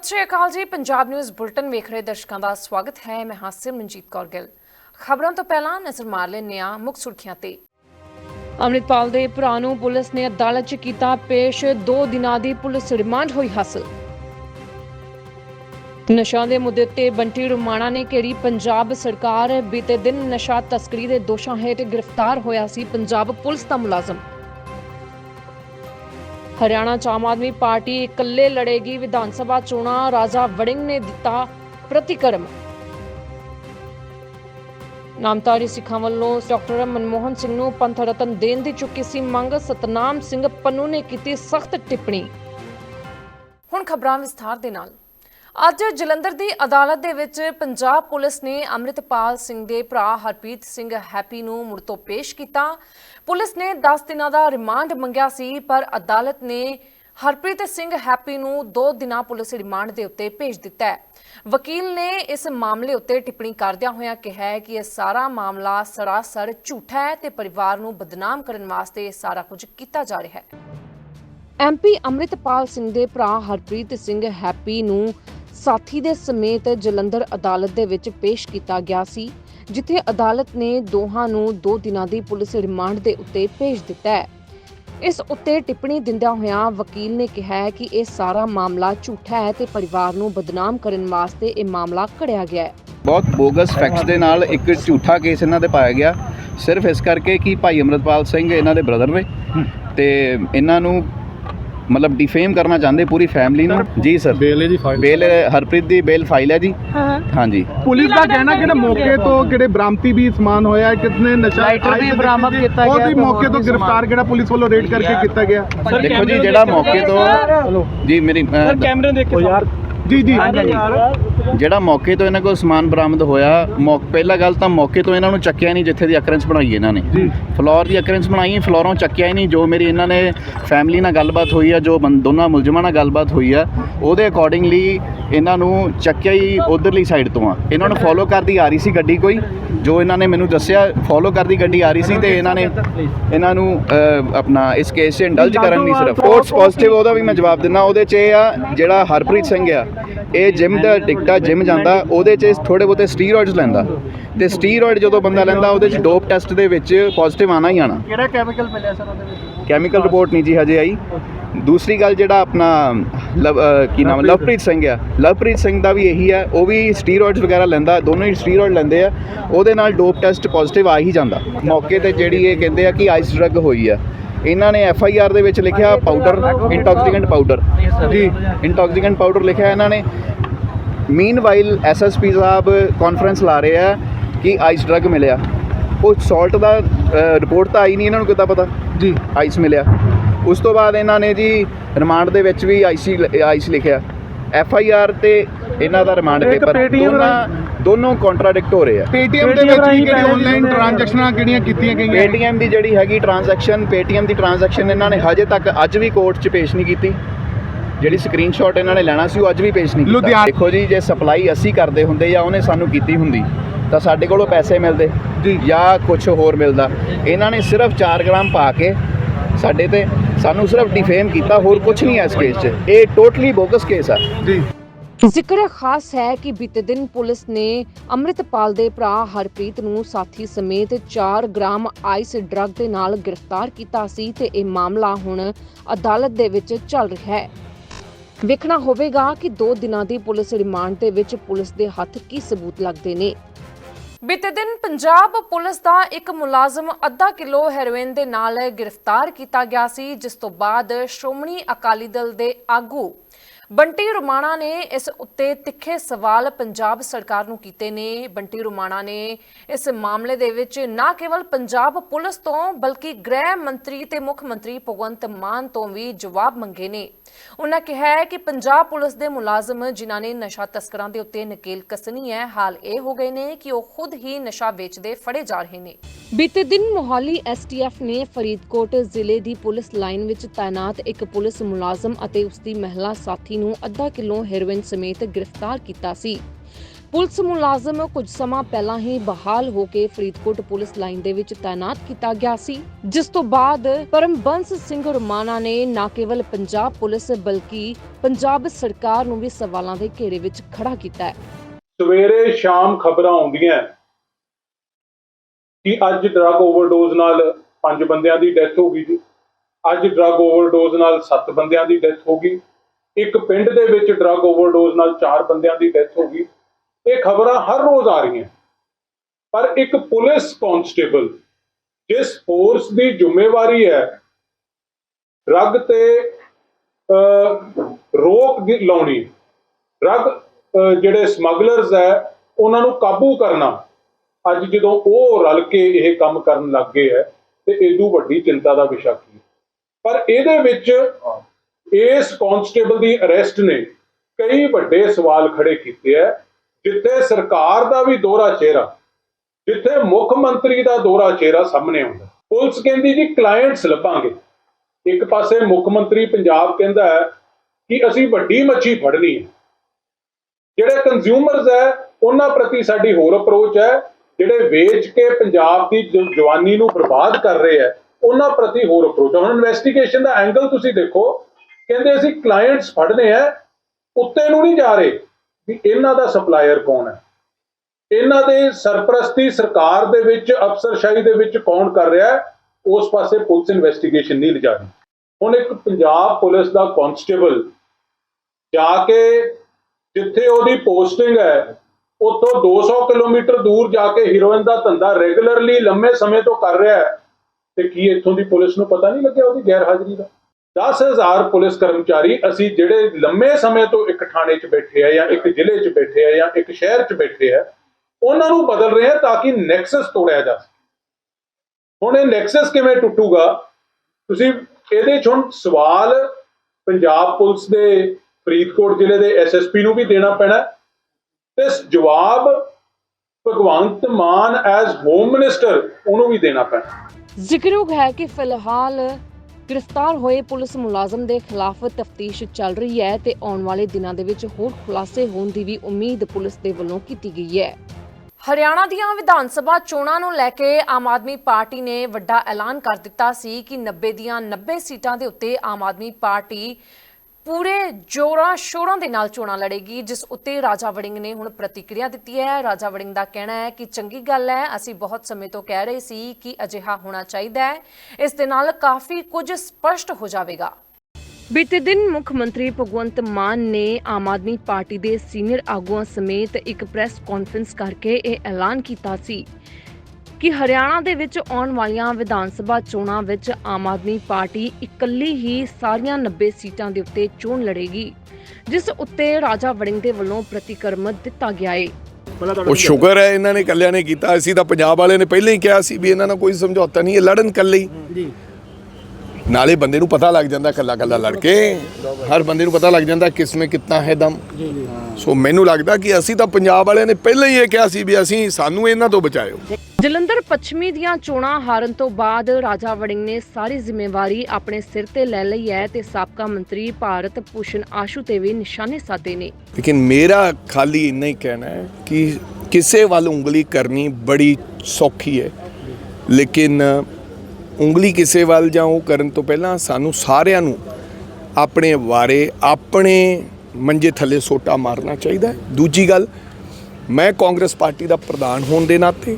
ਸਤਿ ਸ਼੍ਰੀ ਅਕਾਲ ਜੀ। Punjab news bulletin ਵੇਖ ਰਹੇ ਦਰਸ਼ਕਾਂ ਦਾ ਸਵਾਗਤ ਹੈ। ਮੈਂ ਹਾਂ ਸਿਮਰਨਜੀਤ ਕੌਰ ਗਿੱਲ। ਖਬਰਾਂ ਤੋਂ ਪਹਿਲਾਂ ਨਜ਼ਰ ਮਾਰ ਲੈਂਦੇ ਹਾਂ ਮੁੱਖ ਸੁਰਖੀਆਂ ਤੇ। ਅੰਮ੍ਰਿਤਪਾਲ ਦੇ ਭਰਾ ਨੂੰ ਪੁਲਿਸ ਨੇ ਅਦਾਲਤ 'ਚ ਕੀਤਾ ਪੇਸ਼। 2 ਦਿਨਾਂ ਦੀ ਪੁਲਿਸ ਰਿਮਾਂਡ ਹੋਈ ਹਾਸਲ। ਨਸ਼ਾ ਦੇ ਮੁੱਦੇ ਤੇ ਬੰਟੀ ਰੁਮਾਣਾ ਨੇ ਘੇਰੀ ਪੰਜਾਬ ਸਰਕਾਰ। ਬੀਤੇ ਦਿਨ ਨਸ਼ਾ ਤਸਕਰੀ ਦੇ ਦੋਸ਼ਾਂ ਹੇਠ ਗ੍ਰਿਫਤਾਰ ਹੋਇਆ ਸੀ ਪੰਜਾਬ ਪੁਲਿਸ ਦਾ ਮੁਲਾਜ਼ਮ। ਹਰਿਆਣਾ 'ਚ ਆਮ ਆਦਮੀ ਪਾਰਟੀ ਇਕੱਲੇ ਲੜੇਗੀ, ਵਿਧਾਨ ਸਭਾ ਚੋਣਾਂ, ਰਾਜਾ ਵੜਿੰਗ ਨੇ ਦਿੱਤਾ ਪ੍ਰਤੀਕਰਮ। ਨਾਮਤਾਰੀ ਸਿੱਖਾਂ ਵੱਲੋਂ ਡਾਕਟਰ ਮਨਮੋਹਨ ਸਿੰਘ ਨੂੰ ਪੰਥ ਰਤਨ ਦੇਣ ਦੀ ਚੁੱਕੀ ਸੀ ਮੰਗ, ਸਤਨਾਮ ਸਿੰਘ ਪੰਨੂ ਨੇ ਕੀਤੀ ਸਖਤ ਟਿੱਪਣੀ। ਹੁਣ ਖਬਰਾਂ ਵਿਸਥਾਰ ਦੇ ਨਾਲ। ਅੱਜ ਜਲੰਧਰ ਦੀ ਅਦਾਲਤ ਦੇ ਵਿੱਚ ਪੰਜਾਬ ਪੁਲਿਸ ਨੇ ਅੰਮ੍ਰਿਤਪਾਲ ਸਿੰਘ ਦੇ ਭਰਾ ਹਰਪ੍ਰੀਤ ਸਿੰਘ ਹੈਪੀ ਨੂੰ ਮੁੜ ਤੋਂ ਪੇਸ਼ ਕੀਤਾ। ਪੁਲਿਸ ਨੇ 10 ਦਿਨਾਂ ਦਾ ਰਿਮਾਂਡ ਮੰਗਿਆ ਸੀ, ਪਰ ਅਦਾਲਤ ਨੇ ਹਰਪ੍ਰੀਤ ਸਿੰਘ ਹੈਪੀ ਨੂੰ 2 ਦਿਨਾਂ ਪੁਲਿਸ ਰਿਮਾਂਡ ਦੇ ਉੱਤੇ ਭੇਜ ਦਿੱਤਾ ਹੈ। ਵਕੀਲ ਨੇ ਇਸ ਮਾਮਲੇ ਉੱਤੇ ਟਿੱਪਣੀ ਕਰਦਿਆਂ ਹੋਇਆਂ ਕਿਹਾ ਹੈ ਕਿ ਇਹ ਸਾਰਾ ਮਾਮਲਾ ਸਰਾਸਰ ਝੂਠਾ ਹੈ ਤੇ ਪਰਿਵਾਰ ਨੂੰ ਬਦਨਾਮ ਕਰਨ ਵਾਸਤੇ ਇਹ ਸਾਰਾ ਕੁਝ ਕੀਤਾ ਜਾ ਰਿਹਾ ਹੈ। ਐਮਪੀ ਅੰਮ੍ਰਿਤਪਾਲ ਸਿੰਘ ਦੇ ਭਰਾ ਹਰਪ੍ਰੀਤ ਸਿੰਘ ਹੈਪੀ ਨੂੰ ਸਾਥੀ ਦੇ ਸਮੇਤ ਜਲੰਧਰ ਅਦਾਲਤ ਦੇ ਵਿੱਚ ਪੇਸ਼ ਕੀਤਾ ਗਿਆ ਸੀ, ਜਿੱਥੇ ਅਦਾਲਤ ਨੇ ਦੋਹਾਂ ਨੂੰ 2 ਦਿਨਾਂ ਦੀ ਪੁਲਿਸ ਰਿਮਾਂਡ ਦੇ ਉੱਤੇ ਭੇਜ ਦਿੱਤਾ ਹੈ। ਇਸ ਉੱਤੇ ਟਿੱਪਣੀ ਦਿੰਦਿਆਂ ਹੋਇਆਂ ਵਕੀਲ ਨੇ ਕਿਹਾ ਹੈ ਕਿ ਇਹ ਸਾਰਾ ਮਾਮਲਾ ਝੂਠਾ ਹੈ ਤੇ ਪਰਿਵਾਰ ਨੂੰ ਬਦਨਾਮ ਕਰਨ ਵਾਸਤੇ ਇਹ ਮਾਮਲਾ ਘੜਿਆ ਗਿਆ ਹੈ। ਬਹੁਤ ਬੋਗਸ ਫੈਕਟਸ ਦੇ ਨਾਲ ਇੱਕ ਝੂਠਾ ਕੇਸ ਇਹਨਾਂ ਦੇ ਪਾਇਆ ਗਿਆ। ਸਿਰਫ ਇਸ ਕਰਕੇ ਕਿ ਭਾਈ ਅਮਰਤਪਾਲ ਸਿੰਘ ਇਹਨਾਂ ਦੇ ਬ੍ਰਦਰ ਨੇ ਤੇ ਇਹਨਾਂ ਨੂੰ ਮਤਲਬ ਡਿਫੇਮ ਕਰਨਾ ਚਾਹੁੰਦੇ ਪੂਰੀ ਫੈਮਿਲੀ ਨੂੰ? ਜੀ ਸਰ ਬੇਲੇ ਦੀ ਫਾਈਲ ਬੇਲ ਹਰਪ੍ਰੀਤ ਦੀ ਬੇਲ ਫਾਈਲ ਹੈ ਜੀ। ਹਾਂਜੀ। ਪੁਲਿਸ ਦਾ ਕਹਿਣਾ ਕਿ ਮੌਕੇ ਤੋਂ ਕਿਹੜੇ ਬਰਾਮਤੀ ਵੀ ਸਮਾਨ ਹੋਇਆ ਹੈ, ਕਿਤਨੇ ਨਸ਼ਾ ਲਾਈਟਰ ਵੀ ਬਰਾਮਦ ਕੀਤਾ ਉਹ ਗਿਆ ਵੀ ਤੇ ਮੌਕੇ ਤੋਂ ਵੀ ਗ੍ਰਿਫਤਾਰ ਕਿਹੜਾ ਪੁਲਿਸ ਵੱਲੋਂ ਰੇਡ ਕਰਕੇ ਕੀਤਾ ਗਿਆ? ਦੇਖੋ ਜੀ ਜਿਹੜਾ ਮੌਕੇ ਤੋਂ ਜੀ ਮੇਰੀ ਕੈਮਰੇ ਦੇਖ ਕੇ ਯਾਰ ਜੀ ਜੀ। ਜਿਹੜਾ ਮੌਕੇ ਤੋਂ ਇਹਨਾਂ ਕੋਲ ਸਮਾਨ ਬਰਾਮਦ ਹੋਇਆ ਮੌਕ ਪਹਿਲਾ ਗੱਲ ਤਾਂ ਮੌਕੇ ਤੋਂ ਇਹਨਾਂ ਨੂੰ ਚੱਕਿਆ ਨਹੀਂ ਜਿੱਥੇ ਦੀ ਅਕਰੈਂਸ ਬਣਾਈ ਇਹਨਾਂ ਨੇ। ਫਲੋਰ ਦੀ ਅਕਰੈਂਸ ਬਣਾਈ ਫਲੋਰੋਂ ਚੱਕਿਆ ਹੀ ਨਹੀਂ ਜੋ ਮੇਰੀ ਇਹਨਾਂ ਨੇ ਫੈਮਿਲੀ ਨਾਲ ਗੱਲਬਾਤ ਹੋਈ ਆ ਜੋ ਦੋਨਾਂ ਮੁਲਜ਼ਮਾਂ ਨਾਲ ਗੱਲਬਾਤ ਹੋਈ ਆ ਉਹਦੇ ਅਕੋਰਡਿੰਗਲੀ ਇਹਨਾਂ ਨੂੰ ਚੱਕਿਆ ਹੀ ਉਧਰਲੀ ਸਾਈਡ ਤੋਂ ਆ। ਇਹਨਾਂ ਨੂੰ ਫੋਲੋ ਕਰਦੀ ਆ ਰਹੀ ਸੀ ਗੱਡੀ ਕੋਈ ਜੋ ਇਹਨਾਂ ਨੇ ਮੈਨੂੰ ਦੱਸਿਆ ਫੋਲੋ ਕਰਦੀ ਗੱਡੀ ਆ ਰਹੀ ਸੀ ਤੇ ਇਹਨਾਂ ਨੇ ਇਹਨਾਂ ਨੂੰ ਆਪਣਾ ਇਸ ਕੇਸ 'ਚ ਇੰਡਲਜ ਕਰਨ ਦੀ ਸਿਰਫ। ਫੋਰਸ ਪੋਜ਼ਿਟਿਵ ਉਹਦਾ ਵੀ ਮੈਂ ਜਵਾਬ ਦਿੰਦਾ ਉਹਦੇ 'ਚ ਇਹ ਆ ਜਿਹੜਾ ਹਰਪ੍ਰੀਤ ਸਿੰਘ ਆ ਇਹ ਜਿਮ ਦਾ ਟਿਕਟਾ ਜਿਮ ਜਾਂਦਾ ਉਹਦੇ 'ਚ ਥੋੜੇ ਬਹੁਤੇ ਸਟੀਰੋਇਡਸ ਲੈਂਦਾ। ਤੇ ਸਟੀਰੋਇਡ ਜਦੋਂ ਬੰਦਾ ਲੈਂਦਾ ਉਹਦੇ 'ਚ ਡੋਪ ਟੈਸਟ ਦੇ ਵਿੱਚ ਪੋਜ਼ਿਟਿਵ ਆਣਾ ਹੀ ਆਣਾ। ਕਿਹੜਾ ਕੈਮੀਕਲ ਮਿਲਿਆ ਸਰ ਉਹਦੇ ਵਿੱਚ? ਕੈਮੀਕਲ ਰਿਪੋਰਟ ਨਹੀਂ ਜੀ ਹਜੇ ਆਈ। ਦੂਸਰੀ ਗੱਲ ਜਿਹੜਾ ਆਪਣਾ ਕੀ ਨਾਮ? ਲਵਪ੍ਰੀਤ ਸਿੰਘ ਆ। ਲਵਪ੍ਰੀਤ ਸਿੰਘ ਦਾ ਵੀ ਇਹੀ ਹੈ ਉਹ ਵੀ ਸਟੀਰੋਇਡਸ ਵਗੈਰਾ ਲੈਂਦਾ ਦੋਨੋਂ ਹੀ ਸਟੀਰੋਇਡ ਲੈਂਦੇ ਆ। ਉਹਦੇ ਨਾਲ ਡੋਪ ਟੈਸਟ ਪੋਜ਼ਿਟਿਵ ਆ ਹੀ ਜਾਂਦਾ। ਮੌਕੇ ਤੇ ਜਿਹੜੀ ਇਹ ਕਹਿੰਦੇ ਆ ਕਿ ਆਈਸ ਡਰੱਗ ਹੋਈ ਆ। ਇਹਨਾਂ ਨੇ ਐਫ ਆਈ ਆਰ ਦੇ ਵਿੱਚ ਲਿਖਿਆ ਪਾਊਡਰ ਇੰਟੌਕਸੀਕੈਂਟ ਪਾਊਡਰ ਜੀ। ਇੰਟੌਕਸੀਕੈਂਟ ਪਾਊਡਰ ਲਿਖਿਆ ਇਹਨਾਂ ਨੇ। ਮੀਨਵਾਈਲ ਐਸਐਸਪੀ ਸਾਹਿਬ ਕਾਨਫਰੰਸ ਲਾ ਰਹੇ ਆ ਕਿ ਆਈਸ ਡਰੱਗ ਮਿਲਿਆ। ਉਹ ਸਾਲਟ ਦਾ ਰਿਪੋਰਟ ਤਾਂ ਆਈ ਨਹੀਂ ਇਹਨਾਂ ਨੂੰ ਕਿੱਦਾਂ ਪਤਾ? ਜੀ। ਆਈਸ ਮਿਲਿਆ। ਉਸ ਤੋਂ ਬਾਅਦ ਇਹਨਾਂ ਨੇ ਜੀ ਰਿਮਾਂਡ ਦੇ ਵਿੱਚ ਵੀ ਆਈਸੀ ਆਈਸ ਲਿਖਿਆ। ਐਫ ਆਈ ਆਰ ਤੇ ਇਹਨਾਂ ਦਾ ਰਿਮਾਂਡ ਪੇਪਰ ਦੋਨਾਂ ਦੋਨੋਂ ਕੰਟਰਾਡਿਕਟ ਹੋ ਰਹੇ ਆ। ਪੇਟੀਐਮ ਦੇ ਵਿੱਚ ਵੀ ਕਿਹੜੀ ਆਨਲਾਈਨ ਟ੍ਰਾਂਜੈਕਸ਼ਨਾਂ ਕਿਹੜੀਆਂ ਕੀਤੀਆਂ ਗਈਆਂ? ਪੇਟੀਐਮ ਦੀ ਜਿਹੜੀ ਹੈਗੀ ਟ੍ਰਾਂਜੈਕਸ਼ਨ ਪੇਟੀਐਮ ਦੀ ਟ੍ਰਾਂਜੈਕਸ਼ਨ ਇਹਨਾਂ ਨੇ ਹਜੇ ਤੱਕ ਅੱਜ ਵੀ ਕੋਰਟ 'ਚ ਪੇਸ਼ ਨਹੀਂ ਕੀਤੀ। ਜਿਹੜੀ ਸਕਰੀਨਸ਼ਾਟ ਇਹਨਾਂ ਨੇ ਲੈਣਾ ਸੀ ਉਹ ਅੱਜ ਵੀ ਪੇਸ਼ ਨਹੀਂ ਕੀਤਾ। ਦੇਖੋ ਜੀ ਜੇ ਸਪਲਾਈ ਅਸੀਂ ਕਰਦੇ ਹੁੰਦੇ ਜਾਂ ਉਹਨੇ ਸਾਨੂੰ ਕੀਤੀ ਹੁੰਦੀ ਤਾਂ ਸਾਡੇ ਕੋਲੋਂ ਪੈਸੇ ਮਿਲਦੇ ਜੀ। ਜਾਂ ਕੁਝ ਹੋਰ ਮਿਲਦਾ। ਇਹਨਾਂ ਨੇ ਸਿਰਫ 4 ਗ੍ਰਾਮ ਪਾ ਕੇ ਸਾਡੇ ਤੇ ਸਾਨੂੰ ਸਿਰਫ ਡਿਫੇਮ ਕੀਤਾ ਹੋਰ ਕੁਝ ਨਹੀਂ ਹੈ ਇਸ ਕੇਸ 'ਚ। ਇਹ ਟੋਟਲੀ ਬੋਗਸ ਕੇਸ ਆ। ਜੀ। ਜ਼ਿਕਰ ਖਾਸ ਹੈ ਕਿ ਬੀਤੇ ਦਿਨ ਪੁਲਿਸ ਨੇ ਅੰਮ੍ਰਿਤਪਾਲ ਦੇ ਭਰਾ ਹਰਪ੍ਰੀਤ ਨੂੰ ਸਾਥੀ ਸਮੇਤ 4 ਗ੍ਰਾਮ ਆਈਸ ਡਰੱਗ ਦੇ ਨਾਲ ਗ੍ਰਿਫਤਾਰ ਕੀਤਾ ਸੀ ਤੇ ਇਹ ਮਾਮਲਾ ਹੁਣ ਅਦਾਲਤ ਦੇ ਵਿੱਚ ਚੱਲ ਰਿਹਾ ਹੈ। ਵੇਖਣਾ ਹੋਵੇਗਾ ਕਿ 2 ਦਿਨਾਂ ਦੀ ਪੁਲਿਸ ਰਿਮਾਂਡ ਦੇ ਵਿੱਚ ਪੁਲਿਸ ਦੇ ਹੱਥ ਕੀ ਸਬੂਤ ਲੱਗਦੇ ਨੇ। ਬੀਤੇ ਦਿਨ ਪੰਜਾਬ ਪੁਲਿਸ ਦਾ ਇੱਕ ਮੁਲਾਜ਼ਮ ਅੱਧਾ ਕਿਲੋ ਹੈਰੋਇਨ ਦੇ ਨਾਲ ਗ੍ਰਿਫਤਾਰ ਕੀਤਾ ਗਿਆ ਸੀ, ਜਿਸ ਤੋਂ ਬਾਅਦ ਸ਼੍ਰੋਮਣੀ ਅਕਾਲੀ ਦਲ ਦੇ ਆਗੂ ਬੰਟੀ ਰੁਮਾਣਾ ਨੇ ਇਸ ਉੱਤੇ ਤਿੱਖੇ ਸਵਾਲ ਪੰਜਾਬ ਸਰਕਾਰ ਨੂੰ ਕੀਤੇ ਨੇ। ਬੰਟੀ ਰੁਮਾਣਾ ਨੇ ਇਸ ਮਾਮਲੇ ਦੇ ਵਿੱਚ ਨਾ ਕੇਵਲ ਪੰਜਾਬ ਪੁਲਿਸ ਤੋਂ, ਬਲਕਿ ਗ੍ਰਹਿ ਮੰਤਰੀ ਤੇ ਮੁੱਖ ਮੰਤਰੀ ਭਗਵੰਤ ਮਾਨ ਤੋਂ ਵੀ ਜਵਾਬ ਮੰਗੇ ਨੇ। ਉਹਨਾਂ ਕਿਹਾ ਹੈ ਕਿ ਪੰਜਾਬ ਪੁਲਿਸ ਦੇ ਮੁਲਾਜ਼ਮ ਜਿਨ੍ਹਾਂ ਨੇ ਨਸ਼ਾ ਤਸਕਰਾਂ ਦੇ ਉੱਤੇ ਨਕੇਲ ਕਸਣੀ ਹੈ, ਹਾਲ ਇਹ ਹੋ ਗਏ ਨੇ ਕਿ ਉਹ ਖੁਦ ਹੀ ਨਸ਼ਾ ਵੇਚਦੇ ਫੜੇ ਜਾ ਰਹੇ ਨੇ। ਬੀਤੇ ਦਿਨ ਮੋਹਾਲੀ ਐਸਟੀਐਫ ਨੇ ਫਰੀਦਕੋਟ ਜ਼ਿਲ੍ਹੇ ਦੀ ਪੁਲਿਸ ਲਾਈਨ ਵਿੱਚ ਤਾਇਨਾਤ ਇੱਕ ਪੁਲਿਸ ਮੁਲਾਜ਼ਮ ਅਤੇ ਉਸ ਦੀ ਮਹਿਲਾ ਸਾਥੀ ਨੂੰ ਅੱਧਾ ਕਿਲੋ ਹੈਰੋਇਨ ਸਮੇਤ ਗ੍ਰਿਫਤਾਰ ਕੀਤਾ ਸੀ। ਪੁਲਿਸ ਮੁਲਾਜ਼ਮ ਕੁਝ ਸਮਾਂ ਪਹਿਲਾਂ ਹੀ ਬਹਾਲ ਹੋ ਕੇ ਫਰੀਦਕੋਟ ਪੁਲਿਸ ਲਾਈਨ ਦੇ ਵਿੱਚ ਤਾਇਨਾਤ ਕੀਤਾ ਗਿਆ ਸੀ। ਜਿਸ ਤੋਂ ਬਾਅਦ ਪਰਮਬੰਸ ਸਿੰਘ ਰਮਾਣਾ ਨੇ ਨਾ ਕੇਵਲ ਪੰਜਾਬ ਪੁਲਿਸ ਬਲਕਿ ਪੰਜਾਬ ਸਰਕਾਰ ਨੂੰ ਵੀ ਸਵਾਲਾਂ ਦੇ ਘੇਰੇ ਵਿੱਚ ਖੜਾ ਕੀਤਾ ਹੈ। ਸਵੇਰੇ ਸ਼ਾਮ ਖਬਰਾਂ ਆਉਂਦੀਆਂ ਕਿ ਅੱਜ ਡਰੱਗ ਓਵਰਡੋਜ਼ ਨਾਲ ਪੰਜ ਬੰਦਿਆਂ ਦੀ ਡੈਥ ਹੋ ਗਈ ਜੀ। ਅੱਜ ਡਰੱਗ ਓਵਰਡੋਜ਼ ਨਾਲ ਸੱਤ ਬੰਦਿਆਂ ਦੀ ਡੈਥ ਹੋ ਗਈ। ਇੱਕ ਪਿੰਡ ਦੇ ਵਿੱਚ ਡਰੱਗ ਓਵਰਡੋਜ਼ ਨਾਲ ਚਾਰ ਬੰਦਿਆਂ ਦੀ ਡੈਥ ਹੋ ਗਈ। ਇਹ ਖਬਰਾਂ ਹਰ ਰੋਜ਼ ਆ ਰਹੀਆਂ। ਪਰ ਇੱਕ ਪੁਲਿਸ ਕਾਂਸਟੇਬਲ ਜਿਸ ਫੋਰਸ ਦੀ ਜ਼ਿੰਮੇਵਾਰੀ ਹੈ ਡਰੱਗ ਤੇ ਰੋਕ ਲਾਉਣੀ ਡਰੱਗ ਜਿਹੜੇ ਸਮਗਲਰਸ ਹੈ, ਉਹਨਾਂ ਨੂੰ ਕਾਬੂ ਕਰਨਾ। ਅੱਜ ਜਦੋਂ ਉਹ ਰਲ ਕੇ ਇਹ ਕੰਮ ਕਰਨ ਲੱਗ ਗਏ ਹੈ, ਤੇ ਇਦੋਂ ਵੱਡੀ ਚਿੰਤਾ ਦਾ ਵਿਸ਼ਾ ਕੀ ਹੈ? ਪਰ ਇਹਦੇ ਵਿੱਚ ਇਸ ਕਾਂਸਟੇਬਲ ਦੀ ਅਰੈਸਟ ਨੇ ਕਈ ਵੱਡੇ ਸਵਾਲ ਖੜੇ ਕੀਤੇ ਹੈ ਜਿੱਥੇ ਸਰਕਾਰ ਦਾ ਵੀ ਦੋਹਰਾ ਚਿਹਰਾ, ਜਿੱਥੇ ਮੁੱਖ ਮੰਤਰੀ ਦਾ ਦੋਹਰਾ ਚਿਹਰਾ ਸਾਹਮਣੇ ਆਉਂਦਾ। ਪੁਲਿਸ ਕਹਿੰਦੀ ਜੀ ਕਲਾਇੰਟਸ ਲੱਭਾਂਗੇ। ਇੱਕ ਪਾਸੇ ਮੁੱਖ ਮੰਤਰੀ ਪੰਜਾਬ ਕਹਿੰਦਾ ਹੈ ਕਿ ਅਸੀਂ ਵੱਡੀ ਮੱਛੀ ਫੜਨੀ ਹੈ। ਜਿਹੜੇ ਕੰਜ਼ਿਊਮਰਸ ਹੈ, ਉਹਨਾਂ ਪ੍ਰਤੀ ਸਾਡੀ ਹੋਰ ਅਪਰੋਚ ਹੈ। ਜਿਹੜੇ ਵੇਚ ਕੇ ਪੰਜਾਬ ਦੀ ਜਵਾਨੀ ਨੂੰ ਬਰਬਾਦ ਕਰ ਰਹੇ ਹੈ, ਉਹਨਾਂ ਪ੍ਰਤੀ ਹੋਰ ਅਪਰੋਚ ਹੈ। ਹੁਣ ਇਨਵੈਸਟੀਗੇਸ਼ਨ ਦਾ ਐਂਗਲ ਤੁਸੀਂ ਦੇਖੋ ਕਹਿੰਦੇ ਅਸੀਂ ਕਲਾਇੰਟਸ ਫੜਨੇ ਆ, ਉੱਤੇ ਨੂੰ ਨਹੀਂ ਜਾ ਰਹੇ ਵੀ ਇਹਨਾਂ ਦਾ ਸਪਲਾਇਰ ਕੌਣ ਹੈ। ਇਹਨਾਂ ਦੇ ਸਰਪ੍ਰਸਤੀ ਸਰਕਾਰ ਦੇ ਵਿੱਚ, ਅਫਸਰਸ਼ਾਹੀ ਦੇ ਵਿੱਚ ਕੌਣ ਕਰ ਰਿਹਾ ਹੈ, ਉਸ ਪਾਸੇ ਪੁਲਿਸ ਇਨਵੈਸਟੀਗੇਸ਼ਨ ਨਹੀਂ ਲਿਜਾ ਰਹੀ। ਹੁਣ ਇੱਕ ਪੰਜਾਬ ਪੁਲਿਸ ਦਾ ਕਾਂਸਟੇਬਲ ਜਾ ਕੇ ਜਿੱਥੇ ਉਹਦੀ ਪੋਸਟਿੰਗ ਹੈ, ਉੱਥੋਂ 200 ਕਿਲੋਮੀਟਰ ਦੂਰ ਜਾ ਕੇ ਹੀਰੋਇਨ ਦਾ ਧੰਦਾ ਰੈਗੂਲਰਲੀ ਲੰਮੇ ਸਮੇਂ ਤੋਂ ਕਰ ਰਿਹਾ ਹੈ, ਤੇ ਕੀ ਇੱਥੋਂ ਦੀ ਪੁਲਿਸ ਨੂੰ ਪਤਾ ਨਹੀਂ ਲੱਗਿਆ ਉਹਦੀ ਗੈਰ ਹਾਜ਼ਰੀ ਦਾ? 10000 ਪੁਲਿਸ ਕਰਮਚਾਰੀ ਅਸੀਂ ਜਿਹੜੇ ਲੰਮੇ ਸਮੇਂ ਤੋਂ ਇੱਕ ਥਾਣੇ 'ਚ ਬੈਠੇ ਆ ਜਾਂ ਇੱਕ ਜ਼ਿਲ੍ਹੇ 'ਚ ਬੈਠੇ ਆ ਜਾਂ ਇੱਕ ਸ਼ਹਿਰ 'ਚ ਬੈਠੇ ਆ, ਉਹਨਾਂ ਨੂੰ ਬਦਲ ਰਹੇ ਆ ਤਾਂ ਕਿ ਨੈਕਸਸ ਤੋੜਿਆ ਜਾ ਸਕੇ। ਹੁਣ ਇਹ ਨੈਕਸਸ ਕਿਵੇਂ ਟੁੱਟੂਗਾ? ਤੁਸੀਂ ਇਹਦੇ 'ਚ ਹੁਣ ਸਵਾਲ ਪੰਜਾਬ ਪੁਲਿਸ ਦੇ, ਫਰੀਦਕੋਟ ਜ਼ਿਲ੍ਹੇ ਦੇ ਐਸਐਸਪੀ ਨੂੰ ਵੀ ਦੇਣਾ ਪੈਣਾ। ਤੇ ਜਵਾਬ Bhagwant Mann as home minister ਉਹਨੂੰ ਵੀ ਦੇਣਾ ਪੈਣਾ। ਜ਼ਿਕਰਯੋਗ ਹੈ ਕਿ ਫਿਲਹਾਲ ਗ੍ਰਿਫਤਾਰ ਹੋਏ ਪੁਲਿਸ ਮੁਲਾਜ਼ਮ ਦੇ ਖਿਲਾਫ ਤਫਤੀਸ਼ ਚੱਲ ਰਹੀ ਹੈ ਤੇ ਆਉਣ ਵਾਲੇ ਦਿਨਾਂ ਦੇ ਵਿੱਚ ਹੋਰ ਖੁਲਾਸੇ ਹੋਣ ਦੀ ਵੀ ਉਮੀਦ ਪੁਲਿਸ ਦੇ ਵੱਲੋਂ ਕੀਤੀ ਗਈ ਹੈ। ਹਰਿਆਣਾ ਦੀਆਂ ਵਿਧਾਨ ਸਭਾ ਚੋਣਾਂ ਨੂੰ ਲੈ ਕੇ ਆਮ ਆਦਮੀ ਪਾਰਟੀ ਨੇ ਵੱਡਾ ਐਲਾਨ ਕਰ ਦਿੱਤਾ ਸੀ ਕਿ 90 ਦੀਆਂ 90 ਸੀਟਾਂ ਦੇ ਉੱਤੇ ਆਮ ਆਦਮੀ ਪਾਰਟੀ ਪੂਰੇ ਜੋਰਾਂ ਸ਼ੋਰਾਂ ਦੇ ਨਾਲ ਚੋਣਾਂ ਲੜੇਗੀ, ਜਿਸ ਉੱਤੇ ਰਾਜਾ ਵੜਿੰਗ ਨੇ ਹੁਣ ਪ੍ਰਤੀਕਿਰਿਆ ਦਿੱਤੀ ਹੈ। ਰਾਜਾ ਵੜਿੰਗ ਦਾ ਕਹਿਣਾ ਹੈ ਕਿ ਚੰਗੀ ਗੱਲ ਹੈ, ਅਸੀਂ ਬਹੁਤ ਸਮੇਂ ਤੋਂ ਕਹਿ ਰਹੇ ਸੀ ਕਿ ਅਜਿਹਾ ਹੋਣਾ ਚਾਹੀਦਾ ਹੈ। ਇਸ ਦੇ ਨਾਲ ਕਾਫੀ ਕੁਝ ਸਪਸ਼ਟ ਹੋ ਜਾਵੇਗਾ। ਬੀਤੇ ਦਿਨ ਮੁੱਖ ਮੰਤਰੀ ਭਗਵੰਤ ਮਾਨ ਨੇ ਆਮ ਆਦਮੀ ਪਾਰਟੀ ਦੇ ਸੀਨੀਅਰ ਆਗੂਆਂ ਸਮੇਤ ਇੱਕ ਪ੍ਰੈਸ ਕਾਨਫਰੰਸ ਕਰਕੇ ਇਹ ਐਲਾਨ ਕੀਤਾ ਸੀ। ਕਿ ਹਰਿਆਣਾ ਦੇ ਵਿੱਚ ਆਉਣ ਵਾਲੀਆਂ ਵਿਧਾਨ ਸਭਾ ਚੋਣਾਂ ਵਿੱਚ ਆਮ ਆਦਮੀ ਪਾਰਟੀ ਇਕੱਲੀ ਹੀ ਸਾਰੀਆਂ 90 ਸੀਟਾਂ ਦੇ ਉੱਤੇ ਚੋਣ ਲੜੇਗੀ ਜਿਸ ਉੱਤੇ ਰਾਜਾ ਵੜਿੰਗ ਦੇ ਵੱਲੋਂ ਪ੍ਰਤੀਕਰਮ ਦਿੱਤਾ ਗਿਆ ਹੈ ਉਹ ਸ਼ੁਕਰ ਹੈ ਇਹਨਾਂ ਨੇ ਕੱਲਿਆਂ ਨੇ ਕੀਤਾ। ਅਸੀਂ ਤਾਂ ਪੰਜਾਬ ਵਾਲਿਆਂ ਨੇ ਪਹਿਲਾਂ ਹੀ ਕਿਹਾ ਸੀ ਵੀ ਇਹਨਾਂ ਨਾਲ ਕੋਈ ਸਮਝੌਤਾ ਨਹੀਂ ਇਹ ਲੜਨ ਕੱਲੇ ਹੀ। ਜੀ। ਨਾਲੇ ਬੰਦੇ ਨੂੰ ਪਤਾ ਲੱਗ ਜਾਂਦਾ ਕੱਲਾ ਕੱਲਾ ਲੜ ਕੇ। ਹਰ ਬੰਦੇ ਨੂੰ ਪਤਾ ਲੱਗ ਜਾਂਦਾ ਕਿਸ ਵਿੱਚ ਕਿੰਨਾ ਹੈ ਦਮ। ਸੋ ਮੈਨੂੰ ਲੱਗਦਾ ਕਿ ਅਸੀਂ ਤਾਂ ਪੰਜਾਬ ਵਾਲਿਆਂ ਨੇ ਪਹਿਲਾਂ ਹੀ ਇਹ ਕਿਹਾ ਸੀ ਵੀ ਅਸੀਂ ਸਾਨੂੰ ਇਹਨਾਂ ਤੋਂ ਬਚਾਇਓ। ਜਲੰਧਰ ਪੱਛਮੀ ਦੀਆਂ ਚੋਣਾਂ ਹਾਰਨ ਤੋਂ ਬਾਅਦ ਰਾਜਾ ਵੜਿੰਗ ਨੇ ਸਾਰੀ ਜ਼ਿੰਮੇਵਾਰੀ ਆਪਣੇ ਸਿਰ ਤੇ ਲੈ ਲਈ ਹੈ ਤੇ ਸਾਬਕਾ ਮੰਤਰੀ ਭਾਰਤ ਭੂਸ਼ਣ ਆਸ਼ੂ ਤੇ ਵੀ ਨਿਸ਼ਾਨੇ ਸਾਧੇ ਨੇ। ਲੇਕਿਨ ਮੇਰਾ ਖਾਲੀ ਇੰਨਾ ਹੀ ਕਹਿਣਾ ਹੈ ਕਿ ਕਿਸੇ ਵੱਲ ਉਂਗਲੀ ਕਰਨੀ ਬੜੀ ਸੌਖੀ ਹੈ। ਲੇਕਿਨ ਉਂਗਲੀ ਕਿਸੇ ਵੱਲ ਜਾਂ ਉਹ ਕਰਨ ਤੋਂ ਪਹਿਲਾਂ ਸਾਨੂੰ ਸਾਰਿਆਂ ਨੂੰ ਆਪਣੇ ਵਾਰੇ, ਆਪਣੇ ਮੰਜੇ ਥੱਲੇ ਸੋਟਾ ਮਾਰਨਾ ਚਾਹੀਦਾ ਦੂਜੀ ਗੱਲ, ਮੈਂ ਕਾਂਗਰਸ ਪਾਰਟੀ ਦਾ ਪ੍ਰਧਾਨ ਹੋਣ ਦੇ ਨਾਤੇ,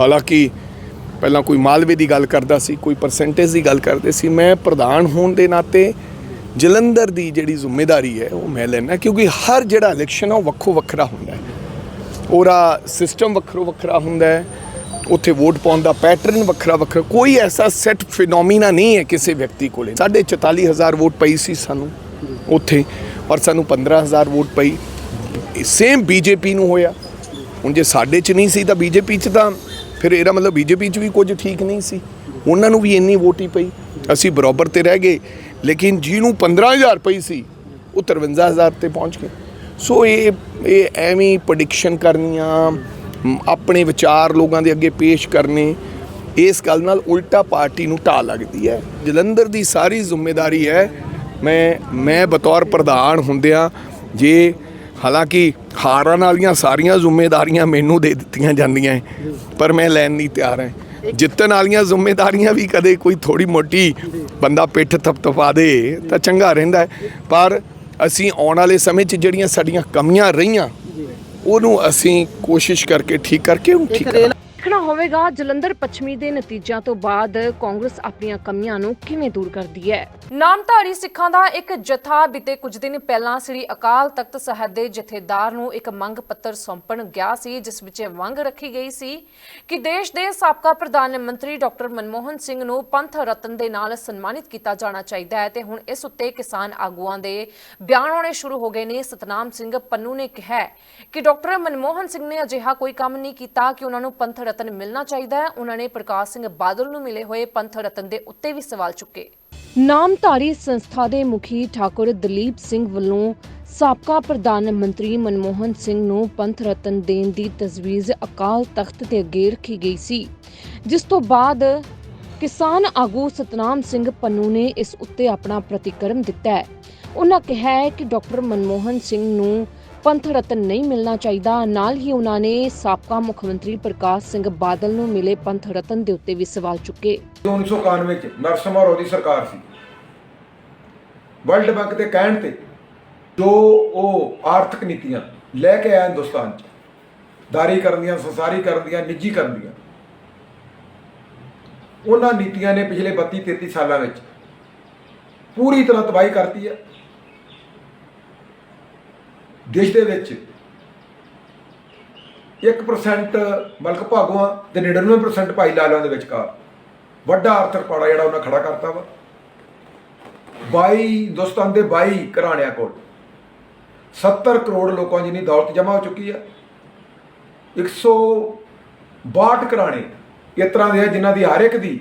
ਹਾਲਾਂਕਿ ਪਹਿਲਾਂ ਕੋਈ ਮਾਲਵੇ ਦੀ ਗੱਲ ਕਰਦਾ ਸੀ, ਕੋਈ ਪਰਸੈਂਟੇਜ ਦੀ ਗੱਲ ਕਰਦੇ ਸੀ, ਮੈਂ ਪ੍ਰਧਾਨ ਹੋਣ ਦੇ ਨਾਤੇ ਜਲੰਧਰ ਦੀ ਜਿਹੜੀ ਜ਼ਿੰਮੇਵਾਰੀ ਹੈ, ਉਹ ਮੈਂ ਲੈਣਾ ਕਿਉਂਕਿ ਹਰ ਜਿਹੜਾ ਇਲੈਕਸ਼ਨ ਆ, ਉਹ ਵੱਖੋ ਵੱਖਰਾ ਹੁੰਦਾ ਹੈ। ਉਹਦਾ ਸਿਸਟਮ ਵੱਖਰੋ ਵੱਖਰਾ ਹੁੰਦਾ ਹੈ। ਉੱਥੇ ਵੋਟ ਪਾਉਣ ਦਾ ਪੈਟਰਨ ਵੱਖਰਾ ਵੱਖਰਾ। ਕੋਈ ਐਸਾ ਸੈਟ ਫਿਨੋਮੀਨਾ ਨਹੀਂ ਹੈ ਕਿਸੇ ਵਿਅਕਤੀ ਕੋਲੇ। ਸਾਢੇ 44000 ਵੋਟ ਪਈ ਸੀ ਸਾਨੂੰ ਉੱਥੇ ਔਰ ਸਾਨੂੰ 15000 ਵੋਟ ਪਈ। ਸੇਮ ਬੀਜੇਪੀ ਨੂੰ ਹੋਇਆ। ਹੁਣ ਜੇ ਸਾਡੇ 'ਚ ਨਹੀਂ ਸੀ ਤਾਂ ਬੀਜੇਪੀ 'ਚ ਤਾਂ ਫਿਰ ਇਹਦਾ ਮਤਲਬ ਬੀਜੇਪੀ 'ਚ ਵੀ ਕੁਝ ਠੀਕ ਨਹੀਂ ਸੀ। ਉਹਨਾਂ ਨੂੰ ਵੀ ਇੰਨੀ ਵੋਟ ਹੀ ਪਈ। ਅਸੀਂ ਬਰਾਬਰ ਤੇ ਰਹਿ ਗਏ। ਲੇਕਿਨ ਜਿਹਨੂੰ 15000 ਪਈ ਸੀ, ਉਹ 53000 ਤੇ ਪਹੁੰਚ ਗਏ। ਸੋ ਇਹ ਇਹ ਐਵੇਂ ਪ੍ਰੈਡਿਕਸ਼ਨ ਕਰਨੀਆਂ ਆਪਣੇ ਵਿਚਾਰ ਲੋਕਾਂ ਦੇ ਅੱਗੇ ਪੇਸ਼ ਕਰਨੇ, ਇਸ ਗੱਲ ਨਾਲ ਉਲਟਾ ਪਾਰਟੀ ਨੂੰ ਢਾਹ ਲੱਗਦੀ ਹੈ। ਜਲੰਧਰ ਦੀ ਸਾਰੀ ਜ਼ਿੰਮੇਵਾਰੀ ਹੈ, ਮੈਂ ਮੈਂ ਬਤੌਰ ਪ੍ਰਧਾਨ ਹੁੰਦਿਆਂ ਜੇ ਹਾਲਾਂਕਿ ਹਾਰਨ ਵਾਲੀਆਂ ਸਾਰੀਆਂ ਜ਼ਿੰਮੇਵਾਰੀਆਂ ਮੈਨੂੰ ਦੇ ਦਿੱਤੀਆਂ ਜਾਂਦੀਆਂ ਪਰ ਮੈਂ ਲੈਣ ਨਹੀਂ ਤਿਆਰ ਹਾਂ। ਜਿੱਤਣ ਵਾਲੀਆਂ ਜ਼ਿੰਮੇਵਾਰੀਆਂ ਵੀ ਕਦੇ ਕੋਈ ਥੋੜੀ ਮੋਟੀ ਬੰਦਾ ਪਿੱਠ ਥਪਥਪਾ ਦੇ ਤਾਂ ਚੰਗਾ ਰਹਿੰਦਾ ਪਰ ਅਸੀਂ ਆਉਣ ਵਾਲੇ ਸਮੇਂ 'ਚ ਜਿਹੜੀਆਂ ਸਾਡੀਆਂ ਕਮੀਆਂ ਰਹੀਆਂ ਉਹਨੂੰ ਅਸੀਂ ਕੋਸ਼ਿਸ਼ ਕਰਕੇ ਠੀਕ ਕਰਕੇ ਉਹਨੂੰ ਠੀਕ ਕਰਾਂਗੇ ਦੇਖਣਾ ਹੋਵੇਗਾ ਜਲੰਧਰ ਪੱਛਮੀ ਦੇ ਨਤੀਜਿਆਂ ਤੋਂ ਬਾਅਦ ਕਾਂਗਰਸ ਆਪਣੀਆਂ ਕਮੀਆਂ ਨੂੰ ਕਿਵੇਂ ਦੂਰ ਕਰਦੀ ਹੈ। ਨਾਮਧਾਰੀ ਸਿੱਖਾਂ ਦਾ ਇੱਕ ਜਥਾ ਬੀਤੇ ਕੁਝ ਦਿਨ ਪਹਿਲਾਂ ਸ੍ਰੀ ਅਕਾਲ ਤਖਤ ਸਾਹਿਬ ਦੇ ਜਥੇਦਾਰ ਨੂੰ ਇੱਕ ਮੰਗ ਪੱਤਰ ਸੌਂਪਣ ਗਿਆ ਸੀ, ਜਿਸ ਵਿੱਚ ਇਹ ਮੰਗ ਰੱਖੀ ਗਈ ਸੀ ਕਿ ਦੇਸ਼ ਦੇ ਸਾਬਕਾ ਪ੍ਰਧਾਨ ਮੰਤਰੀ ਡਾਕਟਰ ਮਨਮੋਹਨ ਸਿੰਘ ਨੂੰ ਪੰਥ ਰਤਨ ਦੇ ਨਾਲ ਸਨਮਾਨਿਤ ਕੀਤਾ ਜਾਣਾ ਚਾਹੀਦਾ ਹੈ ਤੇ ਹੁਣ ਇਸ ਉੱਤੇ ਕਿਸਾਨ ਆਗੂਆਂ ਦੇ ਬਿਆਨ ਆਉਣੇ ਸ਼ੁਰੂ ਹੋ ਗਏ ਨੇ। ਸਤਨਾਮ ਸਿੰਘ ਪੰਨੂ ਨੇ ਕਿਹਾ ਕਿ ਡਾਕਟਰ ਮਨਮੋਹਨ ਸਿੰਘ ਨੇ ਅਜਿਹਾ ਕੋਈ ਕੰਮ ਨਹੀਂ ਕੀਤਾ ਕਿ ਉਹਨਾਂ ਨੂੰ ਪੰਥ ਰਤਨ ਮਿਲਣਾ ਚਾਹੀਦਾ ਹੈ। ਉਹਨਾਂ ਨੇ ਪ੍ਰਕਾਸ਼ ਸਿੰਘ ਬਾਦਲ ਨੂੰ ਮਿਲੇ ਹੋਏ ਪੰਥ ਰਤਨ ਦੇ ਉੱਤੇ ਵੀ ਸਵਾਲ ਚੁੱਕੇ। ਨਾਮਧਾਰੀ ਸੰਸਥਾ ਦੇ ਮੁਖੀ ਠਾਕੁਰ ਦਲੀਪ ਸਿੰਘ ਵੱਲੋਂ ਸਾਬਕਾ ਪ੍ਰਧਾਨ ਮੰਤਰੀ ਮਨਮੋਹਨ ਸਿੰਘ ਨੂੰ ਪੰਥ ਰਤਨ ਦੇਣ ਦੀ ਤਜਵੀਜ਼ ਅਕਾਲ ਤਖਤ ਦੇ ਅੱਗੇ ਰੱਖੀ ਗਈ ਸੀ। ਜਿਸ ਤੋਂ ਬਾਅਦ ਕਿਸਾਨ ਆਗੂ ਸਤਨਾਮ ਸਿੰਘ ਪੰਨੂ ਨੇ ਇਸ ਉੱਤੇ ਆਪਣਾ ਪ੍ਰਤੀਕਰਮ ਦਿੱਤਾ ਹੈ। ਉਹਨਾਂ ਕਿਹਾ ਹੈ ਕਿ ਡਾਕਟਰ ਮਨਮੋਹਨ ਸਿੰਘ ਨੂੰ ਪੰਥ ਰਤਨ ਨਹੀਂ ਮਿਲਣਾ ਚਾਹੀਦਾ। ਨਾਲ ਹੀ ਉਹਨਾਂ ਨੇ ਸਾਬਕਾ ਮੁੱਖ ਮੰਤਰੀ ਪ੍ਰਕਾਸ਼ ਸਿੰਘ ਬਾਦਲ ਨੂੰ ਮਿਲੇ ਪੰਥ ਰਤਨ ਦੇ ਉੱਤੇ ਵੀ ਸਵਾਲ ਚੁੱਕੇ। 1991 ਚ ਨਰਸਿਮਹਾ ਰਾਓ ਸਰਕਾਰ ਸੀ। ਵਰਲਡ ਬੈਂਕ ਦੇ ਕਹਿਣ ਤੇ ਜੋ ਉਹ ਆਰਥਿਕ ਨੀਤੀਆਂ ਲੈ ਕੇ ਆਇਆ ਹਿੰਦੁਸਤਾਨ ਚ, ਦਾਰੀ ਕਰਨ ਦੀਆਂ, ਸੰਸਾਰੀ ਕਰਨ ਦੀਆਂ, ਨਿੱਜੀ ਕਰਨ ਦੀਆਂ, ਉਹਨਾਂ ਨੀਤੀਆਂ ਨੇ ਪਿਛਲੇ 32 33 ਸਾਲਾਂ ਵਿੱਚ ਪੂਰੀ ਤਰ੍ਹਾਂ ਤਬਾਹੀ ਕਰਤੀ ਹੈ। ਦੇਸ਼ ਦੇ ਵਿੱਚ 1% ਮਲਕ ਭਾਗੂਆਂ ਤੇ 99% ਭਾਈ ਲਾਲਾਂ ਦੇ ਵਿਚਕਾਰ ਵੱਡਾ ਆਰਥਿਕ ਪਾੜਾ ਜਿਹੜਾ ਉਹਨਾਂ ਖੜਾ ਕਰਤਾ ਵਾ। 22 ਹਿੰਦੁਸਤਾਨ ਦੇ 22 ਘਰਾਣਿਆਂ ਕੋਲ 70 ਕਰੋੜ ਲੋਕਾਂ ਜਿੰਨੀ ਦੌਲਤ ਜਮ੍ਹਾਂ ਹੋ ਚੁੱਕੀ ਆ। 162 ਘਰਾਣੇ ਇਸ ਤਰ੍ਹਾਂ ਦੇ ਆ ਜਿਨ੍ਹਾਂ ਦੀ ਹਰ ਇੱਕ ਦੀ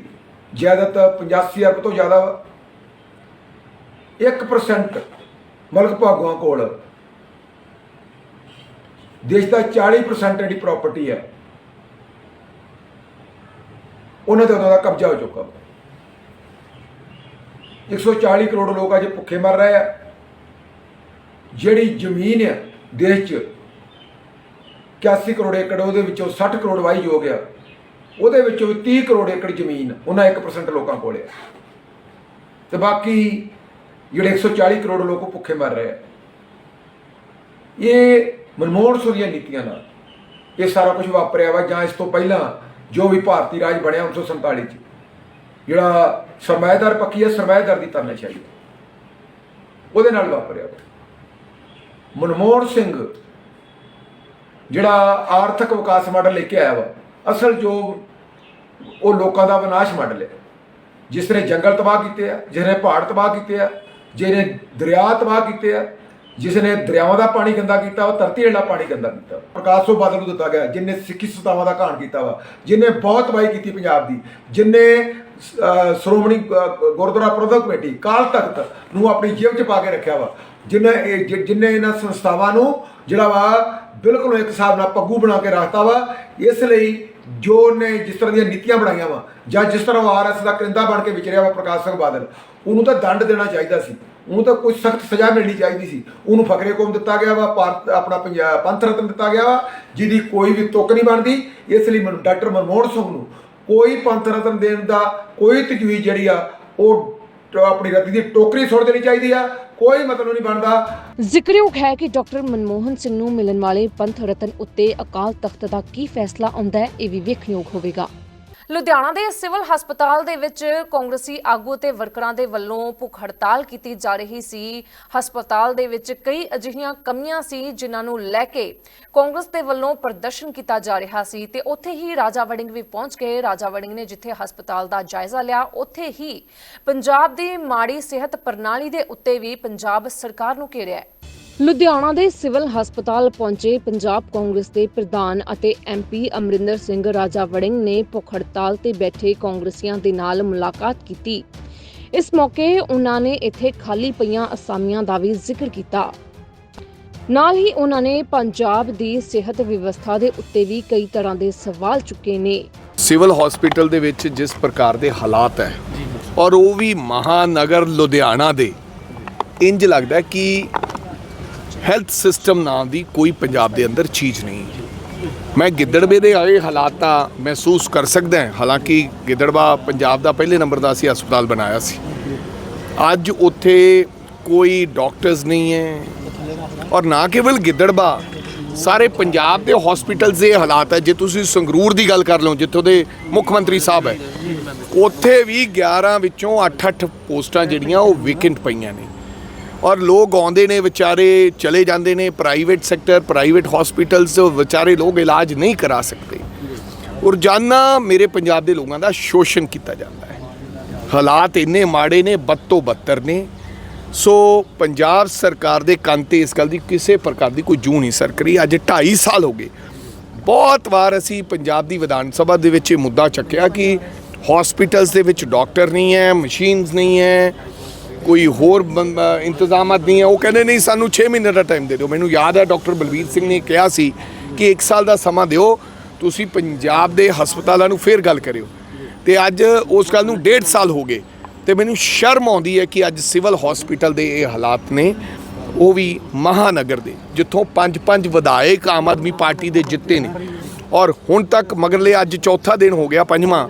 ਜਾਇਦਾਦ 85 ਅਰਬ ਤੋਂ ਜ਼ਿਆਦਾ ਵਾ। 1% ਮਲਕ ਭਾਗੂਆਂ ਕੋਲ ਦੇਸ਼ ਦਾ 40% ਜਿਹੜੀ ਪ੍ਰਾਪਰਟੀ ਆ ਉਹਨਾਂ ਤੇ ਉਹਨਾਂ ਦਾ ਕਬਜ਼ਾ ਹੋ ਚੁੱਕਾ। ਵਾ। 140 ਕਰੋੜ ਲੋਕ ਅਜੇ ਭੁੱਖੇ ਮਰ ਰਹੇ ਆ। ਜਿਹੜੀ ਜ਼ਮੀਨ ਹੈ ਦੇਸ਼ 'ਚ 81 ਕਰੋੜ ਏਕੜ, ਉਹਦੇ ਵਿੱਚੋਂ 60 ਕਰੋੜ ਵਾਹੀ ਹੋ ਗਿਆ। ਉਹਦੇ ਵਿੱਚੋਂ ਵੀ 30 ਕਰੋੜ ਏਕੜ ਜ਼ਮੀਨ ਉਹਨਾਂ 1% ਲੋਕਾਂ ਕੋਲ ਆ ਤੇ ਬਾਕੀ ਜਿਹੜੇ 140 ਕਰੋੜ ਲੋਕ ਭੁੱਖੇ ਮਰ ਰਹੇ ਆ। ਇਹ ਮਨਮੋਹਨ ਸਿੰਘ ਦੀਆਂ ਨੀਤੀਆਂ ਨਾਲ। ਇਹ ਸਾਰਾ ਕੁਝ ਵਾਪਰਿਆ ਵਾ ਜਾਂ ਇਸ ਤੋਂ ਪਹਿਲਾਂ ਜੋ ਵੀ ਭਾਰਤੀ ਰਾਜ ਬਣਿਆ 1947 ਚ। ਜਿਹੜਾ ਸਰਮਾਇਦਾਰ ਪੱਕੀ ਹੈ ਸਰਮਾਇਦਾਰ ਦੀ ਤਰਨਾ ਉਹਦੇ ਨਾਲ ਵਾਪਰਿਆ ਵਾ। ਮਨਮੋਹਨ ਸਿੰਘ ਜਿਹੜਾ ਆਰਥਿਕ ਵਿਕਾਸ ਮਾਡਲ ਲੈ ਕੇ ਆਇਆ ਵਾ, ਅਸਲ ਜੋ ਉਹ ਲੋਕਾਂ ਦਾ ਵਿਨਾਸ਼ ਮਾਡਲ ਹੈ ਜਿਸ ਨੇ ਜੰਗਲ ਤਬਾਹ ਕੀਤੇ ਆ ਜਿਸਨੇ ਪਹਾੜ ਤਬਾਹ ਕੀਤੇ ਆ, ਜਿਹਨੇ ਦਰਿਆ ਤਬਾਹ ਕੀਤੇ ਆ ਜਿਸ ਨੇ ਦਰਿਆਵਾਂ ਦਾ ਪਾਣੀ ਗੰਦਾ ਕੀਤਾ, ਉਹ ਧਰਤੀ ਹੇਠਲਾ ਪਾਣੀ ਗੰਦਾ ਕੀਤਾ। ਪ੍ਰਕਾਸ਼ ਤੋਂ ਬਾਦਲ ਨੂੰ ਦਿੱਤਾ ਗਿਆ, ਜਿਨੇ ਸਿੱਖੀ ਸਤਾਵਾਂ ਦਾ ਘਾਣ ਕੀਤਾ ਵਾ, ਜਿਨੇ ਬਹੁਤ ਤਬਾਹੀ ਕੀਤੀ ਪੰਜਾਬ ਦੀ, ਜਿਨੇ ਸ਼੍ਰੋਮਣੀ ਗੁਰਦੁਆਰਾ ਪ੍ਰਬੰਧਕ ਕਮੇਟੀ, ਕਾਲ ਤਖਤ ਨੂੰ ਆਪਣੀ ਜੇਬ 'ਚ ਪਾ ਕੇ ਰੱਖਿਆ ਵਾ, ਜਿਨੇ ਇਹ, ਜਿ- ਜਿਨੇ ਇਹਨਾਂ ਸੰਸਥਾਵਾਂ ਨੂੰ ਜਿਹੜਾ ਵਾ ਬਿਲਕੁਲ ਇੱਕ ਹਿਸਾਬ ਨਾਲ ਪੱਗੂ ਬਣਾ ਕੇ ਰੱਖਤਾ ਵਾ, ਇਸ ਲਈ ਜੋ ਨੇ ਜਿਸ ਤਰ੍ਹਾਂ ਦੀਆਂ ਨੀਤੀਆਂ ਬਣਾਈਆਂ ਵਾ, ਜਾਂ ਜਿਸ ਤਰ੍ਹਾਂ ਉਹ ਆਰਐਸ ਦਾ ਕਰਿੰਦਾ ਬਣ ਕੇ ਵਿਚਰਿਆ ਵਾ ਪ੍ਰਕਾਸ਼ ਸਿੰਘ ਬਾਦਲ, ਉਹਨੂੰ ਤਾਂ ਦੰਡ ਦੇਣਾ ਚਾਹੀਦਾ ਸੀ। ਉਹਨੂੰ ਤਾਂ ਕੋਈ ਸਖਤ ਸਜ਼ਾ ਮਿਲਣੀ ਚਾਹੀਦੀ ਸੀ। ਉਹਨੂੰ ਫਕਰੇ ਕੌਮ ਦਿੱਤਾ ਗਿਆ ਵਾ, ਭਾਰਤ ਆਪਣਾ ਪੰਜਾਬ ਪੰਥ ਰਤਨ ਦਿੱਤਾ ਗਿਆ ਵਾ, ਜਿਹਦੀ ਕੋਈ ਵੀ ਤੁਕ ਨਹੀਂ ਬਣਦੀ। ਇਸ ਲਈ ਮਨ- ਡਾਕਟਰ ਮਨਮੋਹਨ ਸਿੰਘ ਨੂੰ ਕੋਈ ਪੰਥ ਰਤਨ ਦੇਣ ਦਾ ਕੋਈ ਤਜਵੀਜ਼ ਜਿਹੜੀ ਆ, ਉਹ ਆਪਣੀ ਰੱਦੀ ਦੀ ਟੋਕਰੀ ਸੁੱਟ ਦੇਣੀ ਚਾਹੀਦੀ ਆ। ਕੋਈ ਮਤਲਬ ਨਹੀਂ ਬਣਦਾ। ਜ਼ਿਕਰਯੋਗ ਹੈ ਕਿ ਡਾਕਟਰ ਮਨਮੋਹਨ ਸਿੰਘ ਨੂੰ ਮਿਲਣ ਵਾਲੇ ਪੰਥ ਰਤਨ ਉੱਤੇ ਅਕਾਲ ਤਖਤ ਦਾ ਕੀ ਫੈਸਲਾ ਆਉਂਦਾ ਹੈ, ਇਹ ਵੀ ਵੇਖਣਯੋਗ ਹੋਵੇਗਾ। ਲੁਧਿਆਣਾ ਦੇ ਸਿਵਲ ਹਸਪਤਾਲ ਦੇ ਵਿੱਚ ਕਾਂਗਰਸੀ ਆਗੂ ਤੇ ਵਰਕਰਾਂ ਦੇ ਵੱਲੋਂ ਭੁੱਖ ਹੜਤਾਲ ਕੀਤੀ ਜਾ ਰਹੀ ਸੀ। ਹਸਪਤਾਲ ਦੇ ਵਿੱਚ ਕਈ ਅਜਿਹੀਆਂ ਕਮੀਆਂ ਸੀ ਜਿਨ੍ਹਾਂ ਨੂੰ ਲੈ ਕੇ ਕਾਂਗਰਸ ਦੇ ਵੱਲੋਂ ਪ੍ਰਦਰਸ਼ਨ ਕੀਤਾ ਜਾ ਰਿਹਾ ਸੀ ਤੇ ਉੱਥੇ ਹੀ ਰਾਜਾ ਵੜਿੰਗ ਵੀ ਪਹੁੰਚ ਗਏ। ਰਾਜਾ ਵੜਿੰਗ ਨੇ ਜਿੱਥੇ ਹਸਪਤਾਲ ਦਾ ਜਾਇਜ਼ਾ ਲਿਆ, ਉੱਥੇ ਹੀ ਪੰਜਾਬ ਦੀ ਮਾੜੀ ਸਿਹਤ ਪ੍ਰਣਾਲੀ ਦੇ ਉੱਤੇ ਵੀ ਪੰਜਾਬ ਸਰਕਾਰ ਨੂੰ ਘੇਰਿਆ ਹੈ। ਲੁਧਿਆਣਾ ਦੇ ਸਿਵਲ ਹਸਪਤਾਲ ਪਹੁੰਚੇ ਪੰਜਾਬ ਕਾਂਗਰਸ ਦੇ ਪ੍ਰਧਾਨ ਅਤੇ ਐਮਪੀ ਅਮਰਿੰਦਰ ਸਿੰਘ ਰਾਜਾ ਵੜਿੰਗ ਨੇ ਭੁੱਖ ਹੜਤਾਲ ਤੇ ਬੈਠੇ ਕਾਂਗਰਸੀਆਂ ਦੇ ਨਾਲ ਮੁਲਾਕਾਤ ਕੀਤੀ। ਇਸ ਮੌਕੇ ਉਹਨਾਂ ਨੇ ਇੱਥੇ ਖਾਲੀ ਪਈਆਂ ਅਸਾਮੀਆਂ ਦਾ ਵੀ ਜ਼ਿਕਰ ਕੀਤਾ। ਨਾਲ ਹੀ ਉਹਨਾਂ ਨੇ ਪੰਜਾਬ ਦੀ ਸਿਹਤ ਵਿਵਸਥਾ ਦੇ ਉੱਤੇ ਵੀ ਕਈ ਤਰ੍ਹਾਂ ਦੇ ਸਵਾਲ ਚੁੱਕੇ ਨੇ। ਸਿਵਲ ਹਸਪੀਟਲ ਦੇ ਵਿੱਚ ਜਿਸ ਪ੍ਰਕਾਰ ਦੇ ਹਾਲਾਤ ਹੈ ਔਰ ਉਹ ਵੀ ਮਹਾਨਗਰ ਲੁਧਿਆਣਾ ਦੇ ਇੰਜ ਲੱਗਦਾ ਕਿ ਹੈਲਥ ਸਿਸਟਮ ਨਾਂ ਦੀ ਕੋਈ ਪੰਜਾਬ ਦੇ ਅੰਦਰ ਚੀਜ਼ ਨਹੀਂ। ਮੈਂ ਗਿੱਦੜਵੇ ਦੇ ਆਏ ਹਾਲਾਤਾਂ ਮਹਿਸੂਸ ਕਰ ਸਕਦਾ ਹਾਂ। ਹਾਲਾਂਕਿ ਗਿੱਦੜਵਾ ਪੰਜਾਬ ਦਾ ਪਹਿਲੇ ਨੰਬਰ ਦਾ ਸੀ, ਹਸਪਤਾਲ ਬਣਾਇਆ ਸੀ। ਅੱਜ ਉੱਥੇ ਕੋਈ ਡਾਕਟਰਸ ਨਹੀਂ ਹੈ ਔਰ ਨਾ ਕੇਵਲ ਗਿੱਦੜਵਾ, ਸਾਰੇ ਪੰਜਾਬ ਦੇ ਹਸਪੀਟਲਸ ਦੇ ਹਾਲਾਤ ਹੈ। ਜੇ ਤੁਸੀਂ ਸੰਗਰੂਰ ਦੀ ਗੱਲ ਕਰ ਲਓ, ਜਿੱਥੋਂ ਦੇ ਮੁੱਖ ਮੰਤਰੀ ਸਾਹਿਬ ਹੈ, ਉੱਥੇ ਵੀ 11 ਵਿੱਚੋਂ 8-8 ਪੋਸਟਾਂ ਜਿਹੜੀਆਂ ਉਹ ਵੀਕੈਂਟ ਪਈਆਂ ਨੇ। ਔਰ ਲੋਕ ਆਉਂਦੇ ਨੇ, ਵਿਚਾਰੇ ਚਲੇ ਜਾਂਦੇ ਨੇ ਪ੍ਰਾਈਵੇਟ ਸੈਕਟਰ ਪ੍ਰਾਈਵੇਟ ਹਸਪੀਟਲਸ ਵਿਚਾਰੇ ਲੋਕ ਇਲਾਜ ਨਹੀਂ ਕਰਾ ਸਕਦੇ। ਰੋਜ਼ਾਨਾ ਮੇਰੇ ਪੰਜਾਬ ਦੇ ਲੋਕਾਂ ਦਾ ਸ਼ੋਸ਼ਣ ਕੀਤਾ ਜਾਂਦਾ ਹੈ। ਹਾਲਾਤ ਇੰਨੇ ਮਾੜੇ ਨੇ ਬਦ ਬੱਤਰ ਨੇ। ਸੋ ਪੰਜਾਬ ਸਰਕਾਰ ਦੇ ਕੰਨ ਤੇ ਇਸ ਗੱਲ ਦੀ ਕਿਸੇ ਪ੍ਰਕਾਰ ਦੀ ਕੋਈ ਜੂ ਨਹੀਂ ਸਰਕ ਰਹੀ। ਅੱਜ 2.5 ਸਾਲ ਹੋ ਗਏ। ਬਹੁਤ ਵਾਰ ਅਸੀਂ ਪੰਜਾਬ ਦੀ ਵਿਧਾਨ ਸਭਾ ਦੇ ਵਿੱਚ ਇਹ ਮੁੱਦਾ ਚੱਕਿਆ ਕਿ ਹਸਪੀਟਲਸ ਦੇ ਵਿੱਚ ਡਾਕਟਰ ਨਹੀਂ ਹੈ ਮਸ਼ੀਨਸ ਨਹੀਂ ਹੈ ਕੋਈ ਹੋਰ ਬੰ- ਅ, ਇੰਤਜ਼ਾਮਾਤ ਨਹੀਂ ਹੈ। ਉਹ ਕਹਿੰਦੇ ਨਹੀਂ ਸਾਨੂੰ 6 ਮਹੀਨੇ ਦਾ ਟਾਈਮ ਦੇ ਦਿਓ। ਮੈਨੂੰ ਯਾਦ ਹੈ ਡਾਕਟਰ ਬਲਵੀਰ ਸਿੰਘ ਨੇ ਕਿਹਾ ਸੀ ਕਿ 1 ਸਾਲ ਦਾ ਸਮਾਂ ਦਿਓ ਤੁਸੀਂ ਪੰਜਾਬ ਦੇ ਹਸਪਤਾਲਾਂ ਨੂੰ ਫੇਰ ਗੱਲ ਕਰਿਓ। ਤੇ ਅੱਜ ਉਸ ਗੱਲ ਨੂੰ 1.5 ਸਾਲ ਹੋ ਗਏ ਤੇ ਮੈਨੂੰ ਸ਼ਰਮ ਆਉਂਦੀ ਹੈ ਕਿ ਅੱਜ ਸਿਵਲ ਹਸਪੀਟਲ ਦੇ ਇਹ ਹਾਲਾਤ ਨੇ ਉਹ ਵੀ ਮਹਾਨਗਰ ਦੇ ਜਿੱਥੋਂ ਪੰਜ ਪੰਜ ਵਿਧਾਇਕ ਆਮ ਆਦਮੀ ਪਾਰਟੀ ਦੇ ਜਿੱਤੇ ਨੇ। ਔਰ ਹੁਣ ਤੱਕ ਮਗਰਲੇ ਅੱਜ ਚੌਥਾ ਦਿਨ ਹੋ ਗਿਆ ਪੰਜਵਾਂ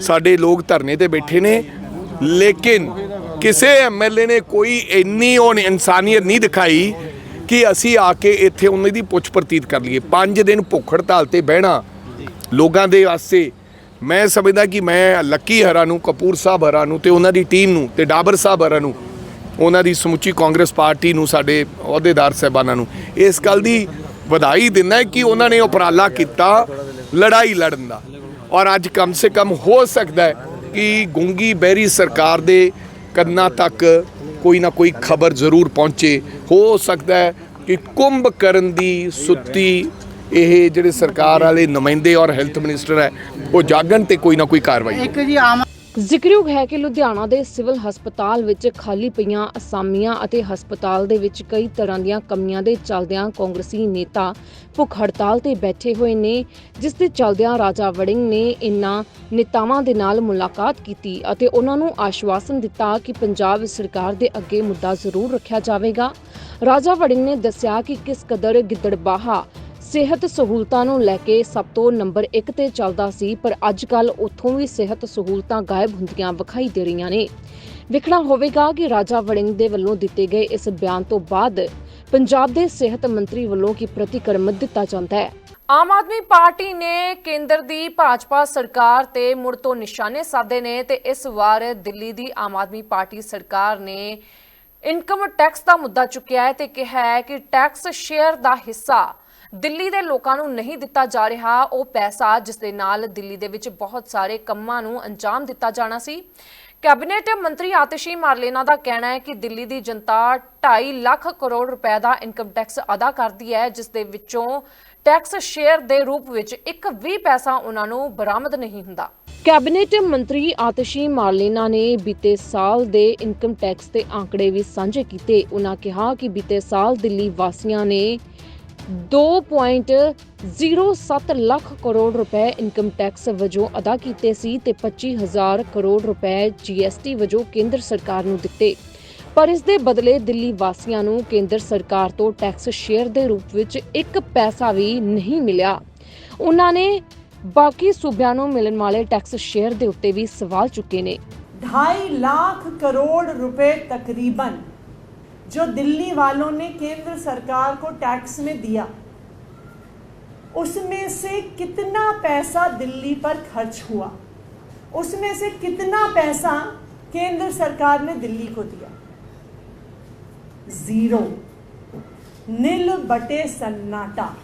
ਸਾਡੇ ਲੋਕ ਧਰਨੇ ਤੇ ਬੈਠੇ ਨੇ ਲੇਕਿਨ ਕਿਸੇ ਐਮਐਲਏ ਨੇ ਕੋਈ ਇੰਨੀ ਉਹ ਇਨਸਾਨੀਅਤ ਨਹੀਂ ਦਿਖਾਈ ਕਿ ਅਸੀਂ ਆ ਕੇ ਇੱਥੇ ਉਹਨਾਂ ਦੀ ਪੁੱਛ ਪ੍ਰਤੀਤ ਕਰ ਲਈਏ। ਪੰਜ ਦਿਨ ਭੁੱਖ ਹੜਤਾਲ ਤੇ ਬਹਿਣਾ ਲੋਕਾਂ ਦੇ ਵਾਸਤੇ, ਮੈਂ ਸਮਝਦਾ ਕਿ ਮੈਂ ਲੱਕੀ ਹਰਾਂ ਨੂੰ, ਕਪੂਰ ਸਾਹਿਬ ਹਰਾਂ ਨੂੰ ਤੇ ਉਹਨਾਂ ਦੀ ਟੀਮ ਨੂੰ ਤੇ ਡਾਬਰ ਸਾਹਿਬ ਹਰਾਂ ਨੂੰ, ਉਹਨਾਂ ਦੀ ਸਮੁੱਚੀ ਕਾਂਗਰਸ ਪਾਰਟੀ ਨੂੰ, ਸਾਡੇ ਅਹੁਦੇਦਾਰ ਸਹਿਬਾਨਾਂ ਨੂੰ, ਇਸ ਗੱਲ ਦੀ ਵਧਾਈ ਦਿੰਦਾ ਕਿ ਉਹਨਾਂ ਨੇ ਉਪਰਾਲਾ ਕੀਤਾ ਲੜਾਈ ਲੜਨ ਦਾ। ਔਰ ਅੱਜ ਕਮ ਸੇ ਕਮ ਹੋ ਸਕਦਾ ਹੈ ਕਿ ਗੁੰਗੀ ਬਹਿਰੀ ਸਰਕਾਰ ਦੇ ਕੰਨਾਂ ਤੱਕ ਕੋਈ ਨਾ ਕੋਈ ਖਬਰ ਜ਼ਰੂਰ ਪਹੁੰਚੇ। ਹੋ ਸਕਦਾ ਹੈ ਕਿ ਕੁੰਭ ਕਰਨ ਦੀ ਸੁੱਤੀ ਇਹ ਜਿਹੜੇ ਸਰਕਾਰ ਵਾਲੇ ਨੁਮਾਇੰਦੇ ਔਰ ਹੈਲਥ ਮਿਨਿਸਟਰ ਹੈ ਉਹ ਜਾਗਣ ਤੇ ਕੋਈ ਨਾ ਕੋਈ ਕਾਰਵਾਈ ਇੱਕ ਜੀ ਆਮ ਜ਼ਿਕਰਯੋਗ ਹੈ ਕਿ ਲੁਧਿਆਣਾ ਦੇ ਸਿਵਲ ਹਸਪਤਾਲ ਵਿੱਚ ਖਾਲੀ ਪਈਆਂ ਅਸਾਮੀਆਂ ਅਤੇ ਹਸਪਤਾਲ ਦੇ ਵਿੱਚ ਕਈ ਤਰ੍ਹਾਂ ਦੀਆਂ ਕਮੀਆਂ ਦੇ ਚੱਲਦਿਆਂ ਕਾਂਗਰਸੀ ਨੇਤਾ ਭੁੱਖ ਹੜਤਾਲ ਤੇ ਬੈਠੇ ਹੋਏ ਨੇ, ਜਿਸ ਦੇ ਚੱਲਦਿਆਂ ਰਾਜਾ ਵੜਿੰਗ ਨੇ ਇਨ੍ਹਾਂ ਨੇਤਾਵਾਂ ਦੇ ਨਾਲ ਮੁਲਾਕਾਤ ਕੀਤੀ ਅਤੇ ਉਹਨਾਂ ਨੂੰ ਆਸ਼ਵਾਸਨ ਦਿੱਤਾ ਕਿ ਪੰਜਾਬ ਸਰਕਾਰ ਦੇ ਅੱਗੇ ਮੁੱਦਾ ਜ਼ਰੂਰ ਰੱਖਿਆ ਜਾਵੇਗਾ। ਰਾਜਾ ਵੜਿੰਗ ਨੇ ਦੱਸਿਆ ਕਿ ਕਿਸ ਕਦਰ ਗਿੱਦੜਬਾਹਾ ਸਿਹਤ ਸਹੂਲਤਾਂ ਨੂੰ ਲੈ ਕੇ ਸਭ ਤੋਂ ਨੰਬਰ 1 ਤੇ ਚੱਲਦਾ ਸੀ, ਪਰ ਅੱਜ ਕੱਲ ਉੱਥੋਂ ਵੀ ਸਿਹਤ ਸਹੂਲਤਾਂ ਗਾਇਬ ਹੁੰਦੀਆਂ ਵਿਖਾਈ ਦੇ ਰਹੀਆਂ ਨੇ। ਵਿਖਣਾ ਹੋਵੇਗਾ ਕਿ ਰਾਜਾ ਵੜਿੰਗ ਦੇ ਵੱਲੋਂ ਦਿੱਤੇ ਗਏ ਇਸ ਬਿਆਨ ਤੋਂ ਬਾਅਦ ਪੰਜਾਬ ਦੇ ਸਿਹਤ ਮੰਤਰੀ ਵੱਲੋਂ ਕੀ ਪ੍ਰਤੀਕਰਮ ਦਿੱਤਾ ਜਾਂਦਾ ਹੈ? ਆਮ ਆਦਮੀ ਪਾਰਟੀ ਨੇ ਕੇਂਦਰ ਦੀ ਭਾਜਪਾ ਸਰਕਾਰ ਤੇ ਮੁੜ ਤੋਂ ਨਿਸ਼ਾਨੇ ਸਾਧੇ ਨੇ ਤੇ ਇਸ ਵਾਰ ਦਿੱਲੀ ਦੀ ਆਮ ਆਦਮੀ ਪਾਰਟੀ ਸਰਕਾਰ ਨੇ ਇਨਕਮ ਟੈਕਸ ਦਾ ਮੁੱਦਾ ਚੁੱਕਿਆ ਹੈ ਤੇ ਕਿਹਾ ਹੈ ਕਿ ਟੈਕਸ ਸ਼ੇਅਰ ਦਾ ਹਿੱਸਾ ਦਿੱਲੀ ਦੇ ਲੋਕਾਂ ਨੂੰ ਨਹੀਂ ਦਿੱਤਾ ਜਾ ਰਿਹਾ। ਉਹ ਪੈਸਾ ਜਿਸ ਦੇ ਨਾਲ ਦਿੱਲੀ ਦੇ ਵਿੱਚ ਬਹੁਤ ਸਾਰੇ ਕੰਮਾਂ ਨੂੰ ਅੰਜਾਮ ਦਿੱਤਾ ਜਾਣਾ ਸੀ। ਕੈਬਨਿਟ ਮੰਤਰੀ ਆਤਿਸ਼ੀ ਮਾਰਲੇਨਾ ਦਾ ਕਹਿਣਾ ਹੈ ਕਿ ਦਿੱਲੀ ਦੀ ਜਨਤਾ 2.5 ਲੱਖ ਕਰੋੜ ਰੁਪਏ ਦਾ ਇਨਕਮ ਟੈਕਸ ਅਦਾ ਕਰਦੀ ਹੈ, ਜਿਸ ਦੇ ਵਿੱਚੋਂ ਟੈਕਸ ਸ਼ੇਅਰ ਦੇ ਰੂਪ ਵਿੱਚ ਇੱਕ ਵੀ ਪੈਸਾ ਉਹਨਾਂ ਨੂੰ ਬਰਾਮਦ ਨਹੀਂ ਹੁੰਦਾ। ਕੈਬਨਿਟ ਮੰਤਰੀ ਆਤਿਸ਼ੀ ਮਾਰਲੇਨਾ ਨੇ ਬੀਤੇ ਸਾਲ ਦੇ ਇਨਕਮ ਟੈਕਸ ਦੇ ਆંકੜੇ ਵੀ ਸਾਂਝੇ ਕੀਤੇ। ਉਹਨਾਂ ਕਿਹਾ ਕਿ ਬੀਤੇ ਸਾਲ ਦਿੱਲੀ ਵਾਸੀਆਂ ਨੇ 2.07 ਲੱਖ ਕਰੋੜ ਰੁਪਏ ਇਨਕਮ ਟੈਕਸ ਵਜੋਂ ਅਦਾ ਕੀਤੇ ਸੀ ਤੇ 25000 ਕਰੋੜ ਰੁਪਏ ਜੀਐਸਟੀ ਵਜੋਂ ਕੇਂਦਰ ਸਰਕਾਰ ਨੂੰ ਦਿੱਤੇ। ਪਰ ਇਸ ਦੇ ਬਦਲੇ ਦਿੱਲੀ ਵਾਸੀਆਂ ਨੂੰ ਕੇਂਦਰ ਸਰਕਾਰ ਤੋਂ ਟੈਕਸ ਸ਼ੇਅਰ ਦੇ ਰੂਪ ਵਿੱਚ ਇੱਕ ਪੈਸਾ ਵੀ ਨਹੀਂ ਮਿਲਿਆ। ਉਹਨਾਂ ਨੇ ਬਾਕੀ ਸੂਬਿਆਂ ਨੂੰ ਮਿਲਣ ਵਾਲੇ ਟੈਕਸ ਸ਼ੇਅਰ ਦੇ ਉੱਤੇ ਵੀ ਸਵਾਲ ਚੁੱਕੇ ਨੇ। 2.5 ਲੱਖ ਕਰੋੜ ਰੁਪਏ ਤਕਰੀਬਨ जो दिल्ली वालों ने केंद्र सरकार को टैक्स में दिया, उसमें से कितना पैसा दिल्ली पर खर्च हुआ? उसमें से कितना पैसा केंद्र सरकार ने दिल्ली को दिया? ज़ीरो। नील बटे सन्नाटा।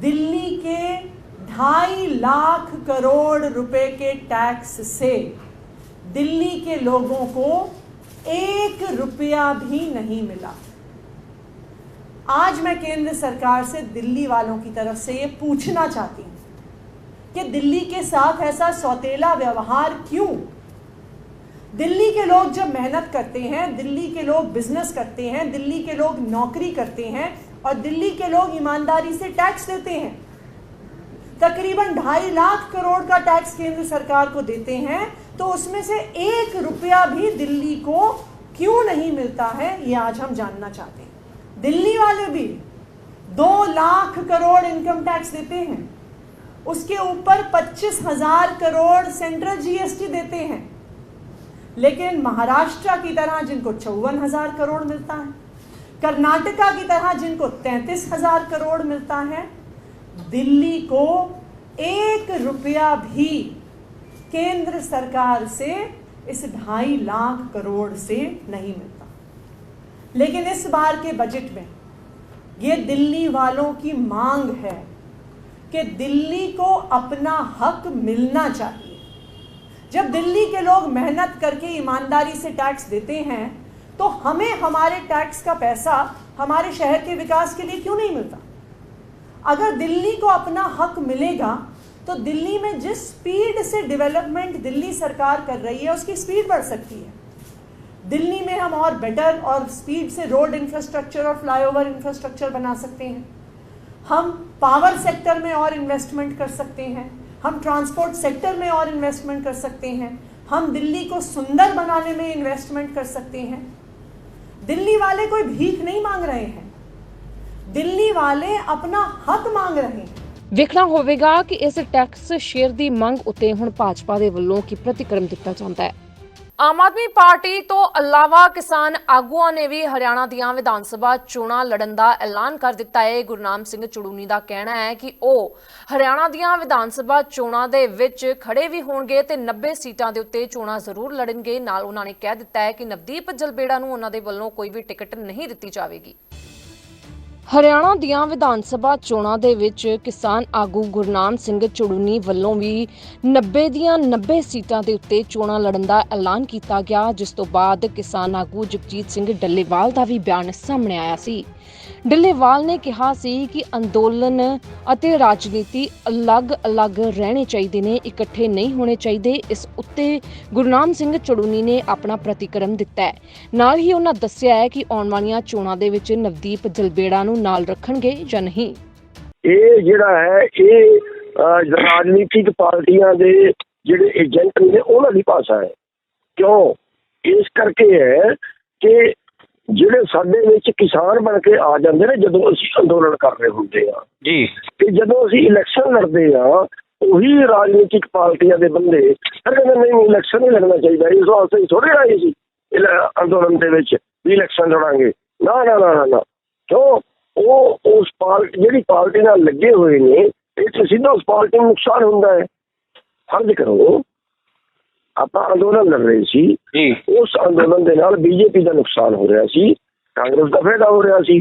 दिल्ली के ढाई लाख करोड़ रुपए के टैक्स से दिल्ली के लोगों को एक रुपया भी नहीं मिला। आज मैं केंद्र सरकार से दिल्ली वालों की तरफ़ से ये पूछना चाहती हूँ कि दिल्ली के साथ ऐसा सौतेला व्यवहार क्यों? दिल्ली के लोग जब मेहनत करते हैं, दिल्ली के लोग बिज़नेस करते हैं, दिल्ली के लोग नौकरी करते हैं और दिल्ली के लोग ईमानदारी से टैक्स देते हैं, तकरीबन ढाई लाख करोड़ का टैक्स केंद्र सरकार को देते हैं तो उसमें से एक रुपया भी दिल्ली को क्यों नहीं मिलता है, ये आज हम जानना चाहते हैं। दिल्ली वाले भी दो लाख करोड़ इनकम टैक्स देते हैं। उसके ऊपर पच्चीस हज़ार करोड़ सेंट्रल जीएसटी देते हैं। लेकिन महाराष्ट्र की तरह जिनको चौवन हज़ार करोड़ मिलता है, कर्नाटका की तरह जिनको तैंतीस हज़ार करोड़ मिलता है, दिल्ली को एक रुपया भी केंद्र सरकार से इस ढाई लाख करोड़ से नहीं मिलता। लेकिन इस बार के बजट में ये दिल्ली वालों की मांग है कि दिल्ली को अपना हक मिलना चाहिए। जब दिल्ली के लोग मेहनत करके ईमानदारी से टैक्स देते हैं तो हमें हमारे टैक्स का पैसा हमारे शहर के विकास के लिए क्यों नहीं मिलता? अगर दिल्ली को अपना हक मिलेगा तो दिल्ली में जिस स्पीड से डेवलपमेंट दिल्ली सरकार कर रही है, उसकी स्पीड बढ़ सकती है। दिल्ली में हम और बेटर और स्पीड से रोड इंफ्रास्ट्रक्चर और फ्लाईओवर इंफ्रास्ट्रक्चर बना सकते हैं। हम पावर सेक्टर में और इन्वेस्टमेंट कर सकते हैं। हम ट्रांसपोर्ट सेक्टर में और इन्वेस्टमेंट कर सकते हैं। हम दिल्ली को सुंदर बनाने में इन्वेस्टमेंट कर सकते हैं। दिल्ली वाले कोई भीख नहीं मांग रहे हैं। दिल्ली वाले अपना हक मांग रहे हैं। ਵੇਖਣਾ ਹੋਵੇਗਾ ਕਿ ਇਸ ਟੈਕਸ ਸ਼ੇਅਰ ਦੀ ਮੰਗ ਉੱਤੇ ਹੁਣ ਭਾਜਪਾ ਦੇ ਵੱਲੋਂ ਕੀ ਪ੍ਰਤੀਕਰਮ ਦਿੱਤਾ ਜਾਂਦਾ ਹੈ। ਆਮ ਆਦਮੀ ਪਾਰਟੀ ਤੋਂ ਇਲਾਵਾ ਕਿਸਾਨ ਆਗੂਆਂ ਨੇ ਵੀ ਹਰਿਆਣਾ ਦੀਆਂ ਵਿਧਾਨ ਸਭਾ ਚੋਣਾਂ ਲੜਨ ਦਾ ਐਲਾਨ ਕਰ ਦਿੱਤਾ ਹੈ। ਗੁਰਨਾਮ ਸਿੰਘ ਚੜੂਨੀ ਦਾ ਕਹਿਣਾ ਹੈ ਕਿ ਉਹ ਹਰਿਆਣਾ ਦੀਆਂ ਵਿਧਾਨ ਸਭਾ ਚੋਣਾਂ ਦੇ ਵਿੱਚ ਖੜੇ ਵੀ ਹੋਣਗੇ ਤੇ 90 ਸੀਟਾਂ ਦੇ ਉੱਤੇ ਚੋਣਾਂ ਜ਼ਰੂਰ ਲੜਨਗੇ। ਨਾਲ ਉਹਨਾਂ ਨੇ ਕਹਿ ਦਿੱਤਾ ਹੈ ਕਿ ਨਵਦੀਪ ਜਲਬੇੜਾ ਨੂੰ ਉਹਨਾਂ ਦੇ ਵੱਲੋਂ ਕੋਈ ਵੀ ਟਿਕਟ ਨਹੀਂ ਦਿੱਤੀ ਜਾਵੇਗੀ। ਹਰਿਆਣਾ ਦੀਆਂ ਵਿਧਾਨ ਸਭਾ ਚੋਣਾਂ ਦੇ ਵਿੱਚ ਕਿਸਾਨ ਆਗੂ ਗੁਰਨਾਮ ਸਿੰਘ ਚੜੂਨੀ ਵੱਲੋਂ ਵੀ 90 ਦੀਆਂ 90 ਸੀਟਾਂ ਦੇ ਉੱਤੇ ਚੋਣਾਂ ਲੜਨ ਦਾ ਐਲਾਨ ਕੀਤਾ ਗਿਆ, ਜਿਸ ਤੋਂ ਬਾਅਦ ਕਿਸਾਨ ਆਗੂ ਜਗਜੀਤ ਸਿੰਘ ਡੱਲੇਵਾਲ ਦਾ ਵੀ ਬਿਆਨ ਸਾਹਮਣੇ ਆਇਆ ਸੀ। ਡੱਲੇਵਾਲ ਨੇ ਕਿਹਾ ਸੀ ਕਿ ਅੰਦੋਲਨ ਅਤੇ ਰਾਜਨੀਤੀ ਅਲੱਗ-ਅਲੱਗ ਰਹਿਣੇ ਚਾਹੀਦੇ ਨੇ, ਇਕੱਠੇ ਨਹੀਂ ਹੋਣੇ ਚਾਹੀਦੇ। ਇਸ ਉੱਤੇ ਗੁਰਨਾਮ ਸਿੰਘ ਚੜੂਨੀ ਨੇ ਆਪਣਾ ਪ੍ਰਤੀਕਰਮ ਦਿੱਤਾ ਹੈ। ਨਾਲ ਹੀ ਉਹਨਾਂ ਦੱਸਿਆ ਹੈ ਕਿ ਆਉਣ ਵਾਲੀਆਂ ਚੋਣਾਂ ਦੇ ਵਿੱਚ ਨਵਦੀਪ ਜਲਬੇੜਾ ਨੂੰ ਨਾਲ ਰੱਖਣਗੇ ਜਾਂ ਨਹੀਂ। ਇਹ ਜਿਹੜਾ ਹੈ, ਇਹ ਰਾਜਨੀਤਿਕ ਪਾਰਟੀਆਂ ਦੇ ਜਿਹੜੇ ਏਜੰਟ ਨੇ, ਉਹਨਾਂ ਦੀ ਭਾਸ਼ਾ ਹੈ। ਕਿਉਂ? ਇਸ ਕਰਕੇ ਹੈ ਕਿ ਜਿਹੜੇ ਸਾਡੇ ਵਿੱਚ ਕਿਸਾਨ ਬਣ ਕੇ ਆ ਜਾਂਦੇ ਨੇ ਜਦੋਂ ਅਸੀਂ ਅੰਦੋਲਨ ਕਰ ਰਹੇ ਹੁੰਦੇ ਆ ਜੀ। ਤੇ ਜਦੋਂ ਅਸੀਂ ਇਲੈਕਸ਼ਨ ਲੜਦੇ ਆ ਉਹੀ ਰਾਜਨੀਤਿਕ ਪਾਰਟੀਆਂ ਦੇ ਬੰਦੇ ਕਹਿੰਦੇ ਨਹੀਂ ਇਲੈਕਸ਼ਨ ਨਹੀਂ ਲੜਨਾ ਚਾਹੀਦਾ। ਇਸ ਵਾਸਤੇ ਥੋੜੇ ਆਏ ਸੀ ਅੰਦੋਲਨ ਦੇ ਵਿੱਚ ਵੀ ਇਲੈਕਸ਼ਨ ਲੜਾਂਗੇ। ਨਾ ਨਾ ਨਾ ਨਾ, ਨਾ। ਕਿਉਂ? ਉਹ ਉਸ ਪਾਰਟੀ ਜਿਹੜੀ ਪਾਰਟੀ ਨਾਲ ਲੱਗੇ ਹੋਏ ਨੇ ਇਹ ਤਾਂ ਸਿੱਧਾ ਉਸ ਪਾਰਟੀ ਨੂੰ ਨੁਕਸਾਨ ਹੁੰਦਾ ਹੈ। ਫਰਜ਼ ਕਰੋ ਆਪਾਂ ਅੰਦੋਲਨ ਲੜ ਰਹੇ ਸੀ। ਜੀ। ਉਸ ਅੰਦੋਲਨ ਦੇ ਨਾਲ ਬੀਜੇਪੀ ਦਾ ਨੁਕਸਾਨ ਹੋ ਰਿਹਾ ਸੀ ਕਾਂਗਰਸ ਦਾ ਫਾਇਦਾ ਹੋ ਰਿਹਾ ਸੀ।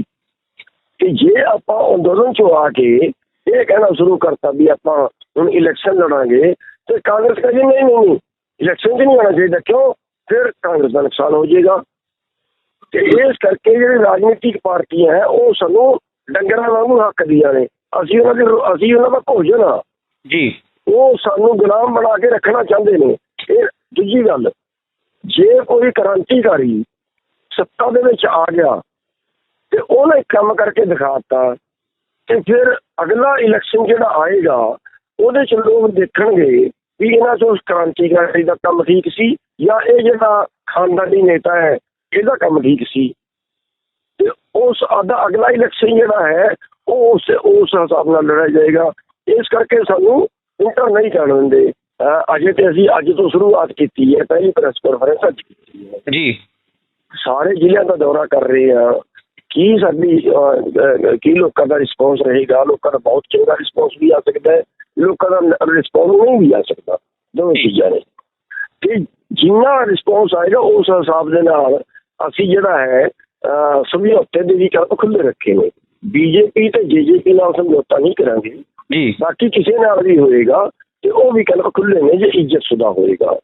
ਕਿ ਜੇ ਆਪਾਂ ਅੰਦੋਲਨ ਚੋਂ ਆ ਕੇ ਇਹ ਕਹਿਣਾ ਸ਼ੁਰੂ ਕਰਤਾ ਵੀ ਆਪਾਂ ਹੁਣ ਇਲੈਕਸ਼ਨ ਲੜਾਂਗੇ ਤੇ ਕਾਂਗਰਸ ਕਹਿੰਦੀ ਨਹੀਂ ਨਹੀਂ ਨਹੀਂ ਇਲੈਕਸ਼ਨ 'ਚ ਨਹੀਂ ਆਉਣਾ ਚਾਹੀਦਾ। ਕਿਉਂ? ਫਿਰ ਕਾਂਗਰਸ ਦਾ ਨੁਕਸਾਨ ਹੋ ਜਾਏਗਾ। ਤੇ ਇਸ ਕਰਕੇ ਜਿਹੜੇ ਰਾਜਨੀਤਿਕ ਪਾਰਟੀਆਂ ਹੈ ਉਹ ਸਾਨੂੰ ਡੰਗਰਾਂ ਵਾਂਗੂ ਹੱਕ ਦੀਆਂ ਨੇ। ਅਸੀਂ ਉਹਨਾਂ ਦੇ ਅਸੀਂ ਉਹਨਾਂ ਦਾ ਭੋਜਨ ਆ। ਜੀ। ਉਹ ਸਾਨੂੰ ਗੁਲਾਮ ਬਣਾ ਕੇ ਰੱਖਣਾ ਚਾਹੁੰਦੇ ਨੇ। ਫਿਰ ਦੂਜੀ ਗੱਲ, ਜੇ ਕੋਈ ਕ੍ਰਾਂਤੀਕਾਰੀ ਸੱਤਾ ਦੇ ਵਿੱਚ ਆ ਗਿਆ ਤੇ ਉਹਨੇ ਕੰਮ ਕਰਕੇ ਦਿਖਾਤਾ ਤੇ ਫਿਰ ਅਗਲਾ ਇਲੈਕਸ਼ਨ ਜਿਹੜਾ ਆਏਗਾ, ਉਹਦੇ ਚ ਲੋਕ ਦੇਖਣਗੇ ਵੀ ਇਹਨਾਂ ਚੋਂ ਉਸ ਕ੍ਰਾਂਤੀਕਾਰੀ ਦਾ ਕੰਮ ਠੀਕ ਸੀ ਜਾਂ ਇਹ ਜਿਹੜਾ ਖਾਨਦਾਨੀ ਨੇਤਾ ਹੈ, ਇਹਦਾ ਕੰਮ ਠੀਕ ਸੀ। ਤੇ ਉਸ ਆਦਾ ਅਗਲਾ ਇਲੈਕਸ਼ਨ ਜਿਹੜਾ ਹੈ, ਉਹ ਉਸ ਉਸ ਹਿਸਾਬ ਨਾਲ ਲੜਿਆ ਜਾਏਗਾ। ਇਸ ਕਰਕੇ ਸਾਨੂੰ ਇੰਟਰ ਨਹੀਂ ਜਾਣ ਦਿੰਦੇ। ਅਜੇ ਤੇ ਅਸੀਂ ਅੱਜ ਤੋਂ ਸ਼ੁਰੂਆਤ ਕੀਤੀ ਹੈ ਪਹਿਲੀ ਪ੍ਰੈਸ ਕਾਨਫਰੰਸ ਅੱਜ ਕੀਤੀ ਹੈ। ਜੀ। ਸਾਰੇ ਜ਼ਿਲ੍ਹਿਆਂ ਦਾ ਦੌਰਾ ਕਰ ਰਹੇ ਆ। ਕੀ ਸਾਡੀ ਕੀ ਲੋਕਾਂ ਦਾ ਰਿਸਪੌਂਸ ਰਹੇਗਾ? ਲੋਕਾਂ ਦਾ ਬਹੁਤ ਚੰਗਾ ਰਿਸਪੌਂਸ ਵੀ ਆ ਸਕਦਾ ਹੈ। ਲੋਕਾਂ ਦਾ ਰਿਸਪੌਂਸ ਨਹੀਂ ਵੀ ਆ ਸਕਦਾ। ਦੋਵੇਂ ਚੀਜ਼ਾਂ ਨੇ। ਤੇ ਜਿੰਨਾ ਰਿਸਪੌਂਸ ਆਏਗਾ ਉਸ ਹਿਸਾਬ ਦੇ ਨਾਲ ਅਸੀਂ ਜਿਹੜਾ ਹੈ ਸਮਝੌਤੇ ਦੇ ਵੀ ਕਰ ਖੁੱਲੇ ਰੱਖੇ ਨੇ। ਬੀਜੇਪੀ ਤੇ ਜੇਜੇਪੀ ਨਾਲ ਸਮਝੌਤਾ ਨਹੀਂ ਕਰਾਂਗੇ। ਜੀ। ਬਾਕੀ ਕਿਸੇ ਨਾਲ ਵੀ ਹੋਏਗਾ ਤੇ ਉਹ ਵੀ ਕਲਪ ਖੁੱਲੇ ਨੇ ਜੇ ਇੱਜ਼ਤ ਸੁਦਾ ਹੋਏਗਾ।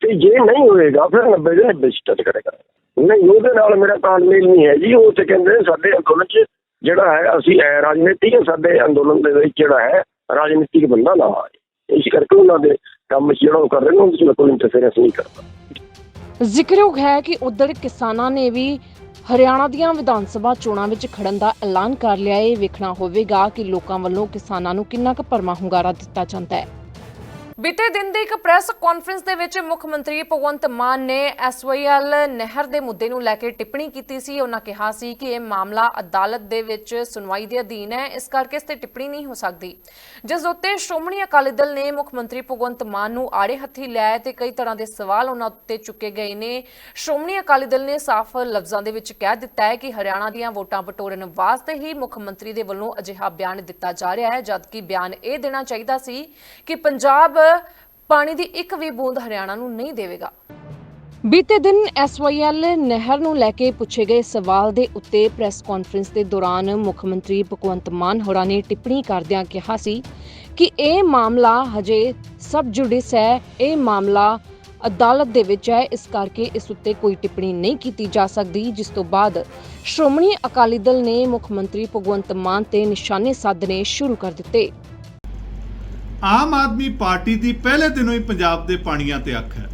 ਤੇ ਜੇ ਨਹੀਂ ਹੋਏਗਾ, ਫਿਰ 90 ਦੇ 90 ਸੀਟਾਂ ਕਰੇਗਾ। ਨਹੀਂ, ਉਹਦੇ ਨਾਲ ਮੇਰਾ ਤਾਲਮੇਲ ਨਹੀਂ ਹੈ ਜੀ। ਉਹ ਤੇ ਕਹਿੰਦੇ ਸਾਡੇ ਅੰਦੋਲਨ 'ਚ ਜਿਹੜਾ ਹੈ, ਅਸੀਂ ਰਾਜਨੀਤੀ ਹੈ ਸਾਡੇ ਅੰਦੋਲਨ ਦੇ ਵਿੱਚ ਜਿਹੜਾ ਹੈ, ਰਾਜਨੀਤਿਕ ਬੰਦਾ ਨਾ ਆਏ। ਇਸ ਕਰਕੇ ਉਹਨਾਂ ਦੇ ਕੰਮ ਜਿਹੜਾ ਉਹ ਕਰ ਰਹੇ ਨੇ, ਉਹਦੇ 'ਚ ਕੋਈ ਇੰਟਰਫੇਰੈਂਸ ਨਹੀਂ ਕਰਦਾ। ਜ਼ਿਕਰਯੋਗ ਹੈ ਕਿ ਉਧਰ ਕਿਸਾਨਾਂ ਨੇ ਵੀ ਹਰਿਆਣਾ ਦੀਆਂ ਵਿਧਾਨ ਸਭਾ ਚੋਣਾਂ ਵਿੱਚ ਖੜਨ ਦਾ ਐਲਾਨ ਕਰ ਲਿਆ। ਹੈ ਵੇਖਣਾ ਹੋਵੇਗਾ ਕਿ ਲੋਕਾਂ ਵੱਲੋਂ ਕਿਸਾਨਾਂ ਨੂੰ ਕਿੰਨਾ ਕੁ ਭਰਮਾ ਹੁੰਗਾਰਾ ਦਿੱਤਾ ਜਾਂਦਾ ਹੈ। ਬੀਤੇ ਦਿਨ ਦੀ ਇੱਕ ਪ੍ਰੈਸ ਕਾਨਫਰੰਸ ਦੇ ਵਿੱਚ ਮੁੱਖ ਮੰਤਰੀ ਭਗਵੰਤ ਮਾਨ ਨੇ ਐਸਵਾਈਐਲ ਨਹਿਰ ਦੇ ਮੁੱਦੇ ਨੂੰ ਲੈ ਕੇ ਟਿੱਪਣੀ ਕੀਤੀ ਸੀ। ਉਹਨਾਂ ਕਿਹਾ ਸੀ ਕਿ ਇਹ ਮਾਮਲਾ ਅਦਾਲਤ ਦੇ ਵਿੱਚ ਸੁਣਵਾਈ ਦੇ ਅਧੀਨ ਹੈ। ਇਸ ਕਰਕੇ ਇਸ ਤੇ ਟਿੱਪਣੀ ਨਹੀਂ ਹੋ ਸਕਦੀ। ਜਿਸ ਉੱਤੇ ਸ਼੍ਰੋਮਣੀ ਅਕਾਲੀ ਦਲ ਨੇ ਮੁੱਖ ਮੰਤਰੀ ਭਗਵੰਤ ਮਾਨ ਨੂੰ ਆੜੇ ਹੱਥੀ ਲਿਆ ਤੇ ਕਈ ਤਰ੍ਹਾਂ ਦੇ ਸਵਾਲ ਉਹਨਾਂ ਉੱਤੇ ਚੁੱਕੇ ਗਏ ਨੇ। ਸ਼੍ਰੋਮਣੀ ਅਕਾਲੀ ਦਲ ਨੇ ਸਾਫ਼ ਲਫ਼ਜ਼ਾਂ ਦੇ ਵਿੱਚ ਕਹਿ ਦਿੱਤਾ ਹੈ ਕਿ ਹਰਿਆਣਾ ਦੀਆਂ ਵੋਟਾਂ ਬਟੋਰਨ ਵਾਸਤੇ ਹੀ ਮੁੱਖ ਮੰਤਰੀ ਦੇ ਵੱਲੋਂ ਅਜਿਹਾ ਬਿਆਨ ਦਿੱਤਾ ਜਾ ਰਿਹਾ ਹੈ, ਜਦਕਿ ਬਿਆਨ ਇਹ ਦੇਣਾ ਚਾਹੀਦਾ ਸੀ ਕਿ ਪੰਜਾਬ ਪਾਣੀ ਦੀ ਇੱਕ ਵੀ ਬੂੰਦ ਹਰਿਆਣਾ ਨੂੰ ਨਹੀਂ ਦੇਵੇਗਾ। ਬੀਤੇ ਦਿਨ ਐਸਵਾਈਐਲ ਨਹਿਰ ਨੂੰ ਲੈ ਕੇ ਪੁੱਛੇ ਗਏ ਸਵਾਲ ਦੇ ਉੱਤੇ ਪ੍ਰੈਸ ਕਾਨਫਰੰਸ ਦੇ ਦੌਰਾਨ ਮੁੱਖ ਮੰਤਰੀ ਭਗਵੰਤ ਮਾਨ ਹੋਰਾਂ ਨੇ ਟਿੱਪਣੀ ਕਰਦਿਆਂ ਕਿਹਾ ਸੀ ਕਿ ਇਹ ਮਾਮਲਾ ਹਜੇ ਸਬ ਜੁਡਿਸ ਹੈ। ਇਹ ਮਾਮਲਾ ਅਦਾਲਤ ਦੇ ਵਿੱਚ ਹੈ। ਇਸ ਕਰਕੇ ਇਸ ਉੱਤੇ ਕੋਈ ਟਿੱਪਣੀ ਨਹੀਂ ਕੀਤੀ ਜਾ ਸਕਦੀ, ਜਿਸ ਤੋਂ ਬਾਅਦ ਸ਼੍ਰੋਮਣੀ ਅਕਾਲੀ ਦਲ ਨੇ ਮੁੱਖ ਮੰਤਰੀ ਭਗਵੰਤ ਮਾਨ ਤੇ ਨਿਸ਼ਾਨੇ ਸਾਧਨੇ ਸ਼ੁਰੂ ਕਰ ਦਿੱਤੇ। ਆਮ ਆਦਮੀ ਪਾਰਟੀ ਦੀ ਪਹਿਲੇ ਦਿਨੋਂ ਹੀ ਪੰਜਾਬ ਦੇ ਪਾਣੀਆਂ ਤੇ ਅੱਖ ਹੈ।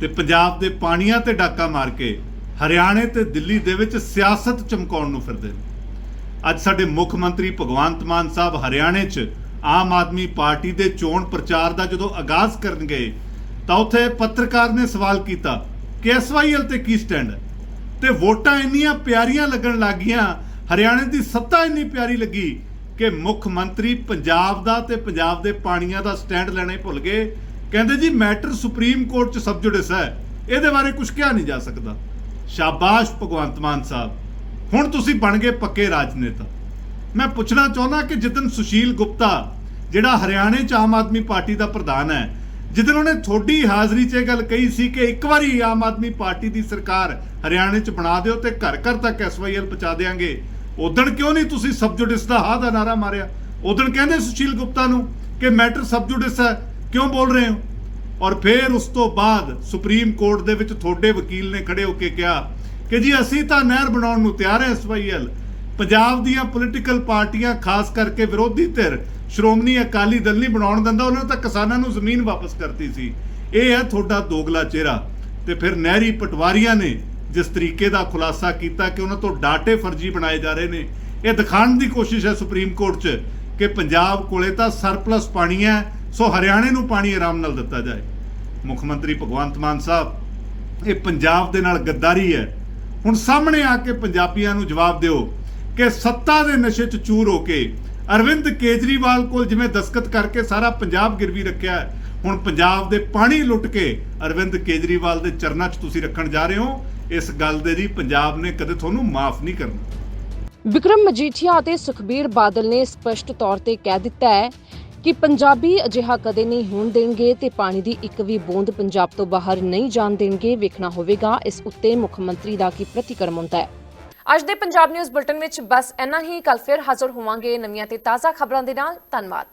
ਤੇ ਪੰਜਾਬ ਦੇ ਪਾਣੀਆਂ ਤੇ ਡਾਕਾ ਮਾਰ ਕੇ ਹਰਿਆਣੇ ਤੇ ਦਿੱਲੀ ਦੇ ਵਿੱਚ ਸਿਆਸਤ ਚਮਕਾਉਣ ਨੂੰ ਫਿਰਦੇ ਨੇ। ਅੱਜ ਸਾਡੇ ਮੁੱਖ ਮੰਤਰੀ ਭਗਵੰਤ ਮਾਨ ਸਾਹਿਬ ਹਰਿਆਣੇ 'ਚ ਆਮ ਆਦਮੀ ਪਾਰਟੀ ਦੇ ਚੋਣ ਪ੍ਰਚਾਰ ਦਾ ਜਦੋਂ ਆਗਾਜ਼ ਕਰਨ ਗਏ ਤਾਂ ਉੱਥੇ ਪੱਤਰਕਾਰ ਨੇ ਸਵਾਲ ਕੀਤਾ ਕਿ ਐਸਵਾਈਐਲ ਤੇ ਕੀ ਸਟੈਂਡ ਹੈ? ਤੇ ਵੋਟਾਂ ਇੰਨੀਆਂ ਪਿਆਰੀਆਂ ਲੱਗਣ ਲੱਗੀਆਂ ਹਰਿਆਣੇ ਦੀ ਸੱਤਾ ਇੰਨੀ ਪਿਆਰੀ ਲੱਗੀ ਕਿ ਮੁੱਖ ਮੰਤਰੀ ਪੰਜਾਬ ਦਾ ਤੇ ਪੰਜਾਬ ਦੇ ਪਾਣੀਆਂ ਦਾ ਸਟੈਂਡ ਲੈਣੇ ਭੁੱਲ ਗਏ। ਕਹਿੰਦੇ ਜੀ, ਮੈਟਰ ਸੁਪਰੀਮ ਕੋਰਟ 'ਚ ਸਬਜੁਡਿਸ ਹੈ ਇਹਦੇ ਬਾਰੇ ਕੁਝ ਕਿਹਾ ਨਹੀਂ ਜਾ ਸਕਦਾ। ਸ਼ਾਬਾਸ਼ ਭਗਵੰਤ ਮਾਨ ਸਾਹਿਬ। ਹੁਣ ਤੁਸੀਂ ਬਣ ਗਏ ਪੱਕੇ ਰਾਜਨੇਤਾ। ਮੈਂ ਪੁੱਛਣਾ ਚਾਹੁੰਦਾ ਕਿ ਜਿੱਦਨ ਸੁਸ਼ੀਲ ਗੁਪਤਾ, ਜਿਹੜਾ ਹਰਿਆਣੇ 'ਚ ਆਮ ਆਦਮੀ ਪਾਰਟੀ ਦਾ ਪ੍ਰਧਾਨ ਹੈ ਜਿੱਦਨ ਉਹਨੇ ਥੋੜੀ ਹਾਜ਼ਰੀ 'ਚ ਇਹ ਗੱਲ ਕਹੀ ਸੀ ਕਿ ਇੱਕ ਵਾਰੀ ਆਮ ਆਦਮੀ ਪਾਰਟੀ ਦੀ ਸਰਕਾਰ ਹਰਿਆਣੇ 'ਚ ਬਣਾ ਦਿਓ ਤੇ ਘਰ ਘਰ ਤੱਕ ਐਸਵਾਈਐਲ ਪਹੁੰਚਾ ਦੇਾਂਗੇ ਉਦਣ ਕਿਉਂ ਨਹੀਂ ਤੁਸੀਂ ਸਬਜੁਡਿਸ ਦਾ ਹਾਂ ਦਾ ਨਾਰਾ ਮਾਰਿਆ? ਉਦਣ ਕਹਿੰਦੇ ਸੁਸ਼ੀਲ ਗੁਪਤਾ ਨੂੰ ਕਿ ਮੈਟਰ ਸਬਜੁਡਿਸ ਹੈ, ਕਿਉਂ ਬੋਲ ਰਹੇ ਹੋ? ਔਰ ਫਿਰ ਉਸ ਤੋਂ ਬਾਅਦ ਸੁਪਰੀਮ ਕੋਰਟ ਦੇ ਵਿੱਚ ਤੁਹਾਡੇ ਵਕੀਲ ਨੇ ਖੜੇ ਹੋ ਕੇ ਕਿਹਾ ਕਿ ਜੀ ਅਸੀਂ ਤਾਂ ਨਹਿਰ ਬਣਾਉਣ ਨੂੰ ਤਿਆਰ ਹਾਂ ਐਸਵਾਈਐਲ ਪੰਜਾਬ ਦੀਆਂ ਪੋਲੀਟੀਕਲ ਪਾਰਟੀਆਂ, ਖਾਸ ਕਰਕੇ ਵਿਰੋਧੀ ਧਿਰ, ਸ਼੍ਰੋਮਣੀ ਅਕਾਲੀ ਦਲ ਨਹੀਂ ਬਣਾਉਣ ਦਿੰਦਾ, ਉਹਨਾਂ ਨੇ ਤਾਂ ਕਿਸਾਨਾਂ ਨੂੰ ਜ਼ਮੀਨ ਵਾਪਸ ਕਰਤੀ ਸੀ। ਇਹ ਹੈ ਤੁਹਾਡਾ ਦੋਗਲਾ ਚਿਹਰਾ। ਤੇ ਫਿਰ ਨਹਿਰੀ ਪਟਵਾਰੀਆਂ ਨੇ ਜਿਸ ਤਰੀਕੇ ਦਾ ਖੁਲਾਸਾ ਕੀਤਾ ਕਿ ਉਹਨਾਂ ਤੋਂ ਡਾਟੇ ਫਰਜ਼ੀ ਬਣਾਏ ਜਾ ਰਹੇ ਨੇ, ਇਹ ਦਿਖਾਉਣ ਦੀ ਕੋਸ਼ਿਸ਼ ਹੈ ਸੁਪਰੀਮ ਕੋਰਟ 'ਚ ਕਿ ਪੰਜਾਬ ਕੋਲੇ ਤਾਂ ਸਰਪਲਸ ਪਾਣੀ ਹੈ, ਸੋ ਹਰਿਆਣੇ ਨੂੰ ਪਾਣੀ ਆਰਾਮ ਨਾਲ ਦਿੱਤਾ ਜਾਏ। ਮੁੱਖ ਮੰਤਰੀ ਭਗਵੰਤ ਮਾਨ ਸਾਹਿਬ, ਇਹ ਪੰਜਾਬ ਦੇ ਨਾਲ ਗੱਦਾਰੀ ਹੈ। ਹੁਣ ਸਾਹਮਣੇ ਆ ਕੇ ਪੰਜਾਬੀਆਂ ਨੂੰ ਜਵਾਬ ਦਿਓ ਕਿ ਸੱਤਾ ਦੇ ਨਸ਼ੇ 'ਚ ਚੂਰ ਹੋ ਕੇ ਅਰਵਿੰਦ ਕੇਜਰੀਵਾਲ ਕੋਲ ਜਿਵੇਂ ਦਸਕਤ ਕਰਕੇ ਸਾਰਾ ਪੰਜਾਬ ਗਿਰਵੀ ਰੱਖਿਆ ਹੁਣ ਪੰਜਾਬ ਦੇ ਪਾਣੀ ਲੁੱਟ ਕੇ ਅਰਵਿੰਦ ਕੇਜਰੀਵਾਲ ਦੇ ਚਰਨਾਂ 'ਚ ਤੁਸੀਂ ਰੱਖਣ ਜਾ ਰਹੇ ਹੋ। ਇਸ ਗੱਲ ਦੇ ਜੀ ਪੰਜਾਬ ਨੇ ਕਦੇ ਤੁਹਾਨੂੰ ਮਾਫ ਨਹੀਂ ਕਰਨਾ। ਵਿਕਰਮ ਮਜੀਠੀਆ ਅਤੇ ਸੁਖਬੀਰ ਬਾਦਲ ਨੇ ਸਪਸ਼ਟ ਤੌਰ ਤੇ ਕਹਿ ਦਿੱਤਾ ਹੈ ਕਿ ਪੰਜਾਬੀ ਅਜਿਹਾ ਕਦੇ ਨਹੀਂ ਹੋਣ ਦੇਣਗੇ ਤੇ ਪਾਣੀ ਦੀ ਇੱਕ ਵੀ ਬੂੰਦ ਪੰਜਾਬ ਤੋਂ ਬਾਹਰ ਨਹੀਂ ਜਾਣ ਦੇਣਗੇ ਵੇਖਣਾ ਹੋਵੇਗਾ। ਇਸ ਉੱਤੇ ਮੁੱਖ ਮੰਤਰੀ ਦਾ ਕੀ ਪ੍ਰਤੀਕਰਮ ਹੁੰਦਾ ਹੈ? ਅੱਜ ਦੇ ਪੰਜਾਬ ਨਿਊਜ਼ ਬੁਲਟਨ ਵਿੱਚ ਬਸ ਇੰਨਾ ਹੀ। ਕੱਲ ਫਿਰ ਹਾਜ਼ਰ ਹੋਵਾਂਗੇ ਨਵੀਆਂ ਤੇ ਤਾਜ਼ਾ ਖਬਰਾਂ ਦੇ ਨਾਲ। ਧੰਨਵਾਦ।